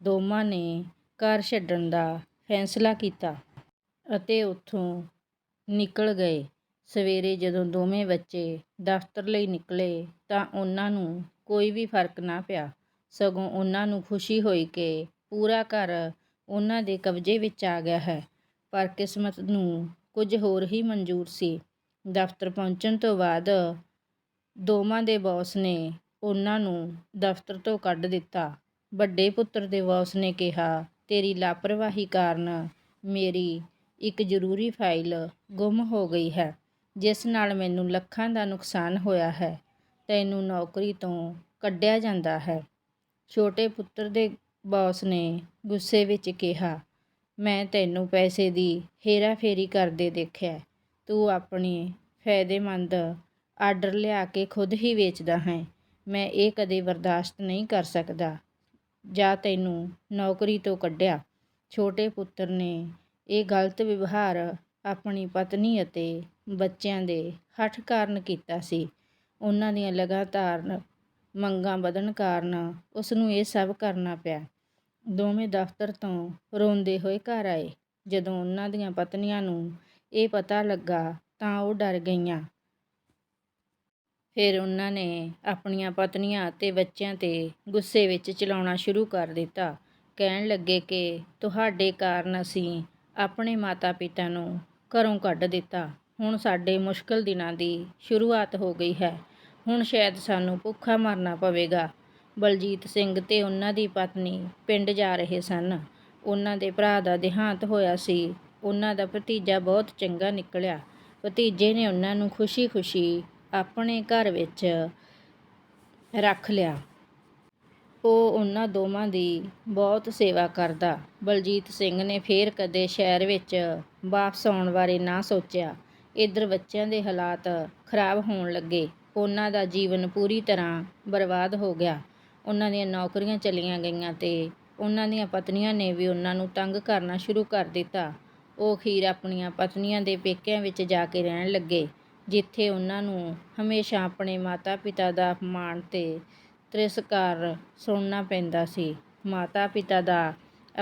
[SPEAKER 1] ਦੋਵਾਂ ਨੇ ਘਰ ਛੱਡਣ ਦਾ ਫ਼ੈਸਲਾ ਕੀਤਾ ਅਤੇ ਉੱਥੋਂ ਨਿਕਲ ਗਏ। ਸਵੇਰੇ ਜਦੋਂ ਦੋਵੇਂ ਬੱਚੇ ਦਫ਼ਤਰ ਲਈ ਨਿਕਲੇ ਤਾਂ ਉਹਨਾਂ ਨੂੰ ਕੋਈ ਵੀ ਫ਼ਰਕ ਨਾ ਪਿਆ, ਸਗੋਂ ਉਹਨਾਂ ਨੂੰ ਖੁਸ਼ੀ ਹੋਈ ਕਿ ਪੂਰਾ ਘਰ ਉਹਨਾਂ ਦੇ ਕਬਜ਼ੇ ਵਿੱਚ ਆ ਗਿਆ ਹੈ। ਪਰ ਕਿਸਮਤ ਨੂੰ ਕੁਝ ਹੋਰ ਹੀ ਮਨਜ਼ੂਰ ਸੀ। ਦਫ਼ਤਰ ਪਹੁੰਚਣ ਤੋਂ ਬਾਅਦ ਦੋਵਾਂ ਦੇ ਬੌਸ ਨੇ ਉਹਨਾਂ ਨੂੰ ਦਫ਼ਤਰ ਤੋਂ ਕੱਢ ਦਿੱਤਾ। ਵੱਡੇ ਪੁੱਤਰ ਦੇ ਬੌਸ ਨੇ ਕਿਹਾ, ਤੇਰੀ ਲਾਪਰਵਾਹੀ ਕਾਰਨ ਮੇਰੀ ਇੱਕ ਜ਼ਰੂਰੀ ਫਾਈਲ ਗੁੰਮ ਹੋ ਗਈ ਹੈ, ਜਿਸ ਨਾਲ ਮੈਨੂੰ ਲੱਖਾਂ ਦਾ ਨੁਕਸਾਨ ਹੋਇਆ ਹੈ। ਤੈਨੂੰ ਨੌਕਰੀ ਤੋਂ ਕੱਢਿਆ ਜਾਂਦਾ ਹੈ। ਛੋਟੇ ਪੁੱਤਰ ਦੇ ਬੌਸ ਨੇ ਗੁੱਸੇ ਵਿੱਚ ਕਿਹਾ ਮੈਂ ਤੈਨੂੰ ਪੈਸੇ ਦੀ ਹੇਰਾਫੇਰੀ ਕਰਦੇ ਦੇਖਿਆ ਤੂੰ ਆਪਣੇ ਫਾਇਦੇਮੰਦ ਆਰਡਰ ਲਿਆ ਕੇ ਖੁਦ ਹੀ ਵੇਚਦਾ ਹੈ। ਮੈਂ ਇਹ ਕਦੇ ਬਰਦਾਸ਼ਤ ਨਹੀਂ ਕਰ ਸਕਦਾ। ਜਾਂ ਤੈਨੂੰ ਨੌਕਰੀ ਤੋਂ ਕੱਢਿਆ। ਛੋਟੇ ਪੁੱਤਰ ਨੇ ਇਹ ਗਲਤ ਵਿਵਹਾਰ ਆਪਣੀ ਪਤਨੀ ਅਤੇ ਬੱਚਿਆਂ ਦੇ ਹੱਠ ਕਾਰਨ ਕੀਤਾ ਸੀ। ਉਹਨਾਂ ਦੀਆਂ ਲਗਾਤਾਰ ਮੰਗਾਂ ਵਧਣ ਕਾਰਨ ਉਸ ਨੂੰ ਇਹ ਸਭ ਕਰਨਾ ਪਿਆ। ਦੋਵੇਂ ਦਫ਼ਤਰ ਤੋਂ ਰੋਂਦੇ ਹੋਏ ਘਰ ਆਏ। ਜਦੋਂ ਉਹਨਾਂ ਦੀਆਂ ਪਤਨੀਆਂ ਨੂੰ ਇਹ ਪਤਾ ਲੱਗਾ ਤਾਂ ਉਹ ਡਰ ਗਈਆਂ। ਫਿਰ ਉਹਨਾਂ ਨੇ ਆਪਣੀਆਂ ਪਤਨੀਆਂ ਅਤੇ ਬੱਚਿਆਂ 'ਤੇ ਗੁੱਸੇ ਵਿੱਚ ਚਲਾਉਣਾ ਸ਼ੁਰੂ ਕਰ ਦਿੱਤਾ। ਕਹਿਣ ਲੱਗੇ ਕਿ ਤੁਹਾਡੇ ਕਾਰਨ ਅਸੀਂ ਆਪਣੇ ਮਾਤਾ-ਪਿਤਾ ਨੂੰ ਘਰੋਂ ਕੱਢ ਦਿੱਤਾ। ਹੁਣ ਸਾਡੇ ਮੁਸ਼ਕਲ ਦਿਨਾਂ ਦੀ ਸ਼ੁਰੂਆਤ ਹੋ ਗਈ ਹੈ। ਹੁਣ ਸ਼ਾਇਦ ਸਾਨੂੰ ਭੁੱਖਾ ਮਰਨਾ ਪਵੇਗਾ। ਬਲਜੀਤ ਸਿੰਘ ਤੇ ਉਹਨਾਂ ਦੀ ਪਤਨੀ ਪਿੰਡ ਜਾ ਰਹੇ ਸਨ। ਉਹਨਾਂ ਦੇ ਭਰਾ ਦਾ ਦੇਹਾਂਤ ਹੋਇਆ ਸੀ। ਉਹਨਾਂ ਦਾ ਭਤੀਜਾ ਬਹੁਤ ਚੰਗਾ ਨਿਕਲਿਆ। ਭਤੀਜੇ ਨੇ ਉਹਨਾਂ ਨੂੰ ਖੁਸ਼ੀ-ਖੁਸ਼ੀ ਆਪਣੇ ਘਰ ਵਿੱਚ ਰੱਖ ਲਿਆ। ਉਹ ਉਹਨਾਂ ਦੋਵਾਂ ਦੀ ਬਹੁਤ ਸੇਵਾ ਕਰਦਾ। ਬਲਜੀਤ ਸਿੰਘ ਨੇ ਫੇਰ ਕਦੇ ਸ਼ਹਿਰ ਵਿੱਚ ਵਾਪਸ ਆਉਣ ਬਾਰੇ ਨਾ ਸੋਚਿਆ। ਇੱਧਰ ਬੱਚਿਆਂ ਦੇ ਹਾਲਾਤ ਖਰਾਬ ਹੋਣ ਲੱਗੇ। ਉਹਨਾਂ ਦਾ ਜੀਵਨ ਪੂਰੀ ਤਰ੍ਹਾਂ ਬਰਬਾਦ ਹੋ ਗਿਆ। ਉਹਨਾਂ ਦੀਆਂ ਨੌਕਰੀਆਂ ਚਲੀਆਂ ਗਈਆਂ ਤੇ ਉਹਨਾਂ ਦੀਆਂ ਪਤਨੀਆਂ ਨੇ ਵੀ ਉਹਨਾਂ ਨੂੰ ਤੰਗ ਕਰਨਾ ਸ਼ੁਰੂ ਕਰ ਦਿੱਤਾ। ਉਹ ਅਖੀਰ ਆਪਣੀਆਂ ਪਤਨੀਆਂ ਦੇ ਪੇਕਿਆਂ ਵਿੱਚ ਜਾ ਕੇ ਰਹਿਣ ਲੱਗੇ, ਜਿੱਥੇ ਉਹਨਾਂ ਨੂੰ ਹਮੇਸ਼ਾ ਆਪਣੇ ਮਾਤਾ-ਪਿਤਾ ਦਾ ਅਪਮਾਨ ਤੇ ਤਿਰਸਕਾਰ ਸੁਣਨਾ ਪੈਂਦਾ ਸੀ। ਮਾਤਾ-ਪਿਤਾ ਦਾ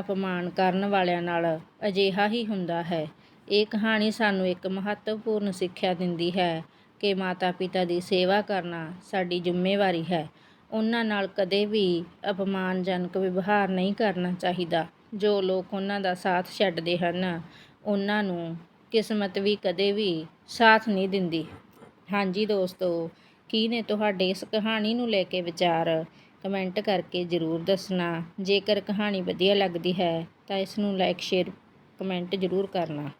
[SPEAKER 1] ਅਪਮਾਨ ਕਰਨ ਵਾਲਿਆਂ ਨਾਲ ਅਜਿਹਾ ਹੀ ਹੁੰਦਾ ਹੈ। ਇਹ ਕਹਾਣੀ ਸਾਨੂੰ ਇੱਕ ਮਹੱਤਵਪੂਰਨ ਸਿੱਖਿਆ ਦਿੰਦੀ ਹੈ ਕਿ ਮਾਤਾ-ਪਿਤਾ ਦੀ ਸੇਵਾ ਕਰਨਾ ਸਾਡੀ ਜ਼ਿੰਮੇਵਾਰੀ ਹੈ। ਉਹਨਾਂ ਨਾਲ ਕਦੇ ਵੀ ਅਪਮਾਨਜਨਕ ਵਿਵਹਾਰ ਨਹੀਂ ਕਰਨਾ ਚਾਹੀਦਾ। ਜੋ ਲੋਕ ਉਹਨਾਂ ਦਾ ਸਾਥ ਛੱਡਦੇ ਹਨ, ਉਹਨਾਂ ਨੂੰ ਕਿਸਮਤ ਵੀ ਕਦੇ ਵੀ ਸਾਥ ਨਹੀਂ ਦਿੰਦੀ। ਹਾਂਜੀ ਦੋਸਤੋ, ਕੀ ਨੇ ਤੁਹਾਡੇ ਇਸ ਕਹਾਣੀ ਨੂੰ ਲੈ ਕੇ ਵਿਚਾਰ? ਕਮੈਂਟ ਕਰਕੇ ਜ਼ਰੂਰ ਦੱਸਣਾ। ਜੇਕਰ ਕਹਾਣੀ ਵਧੀਆ ਲੱਗਦੀ ਹੈ, ਤਾਂ ਇਸ ਨੂੰ ਲਾਈਕ ਸ਼ੇਅਰ ਕਮੈਂਟ ਜ਼ਰੂਰ ਕਰਨਾ।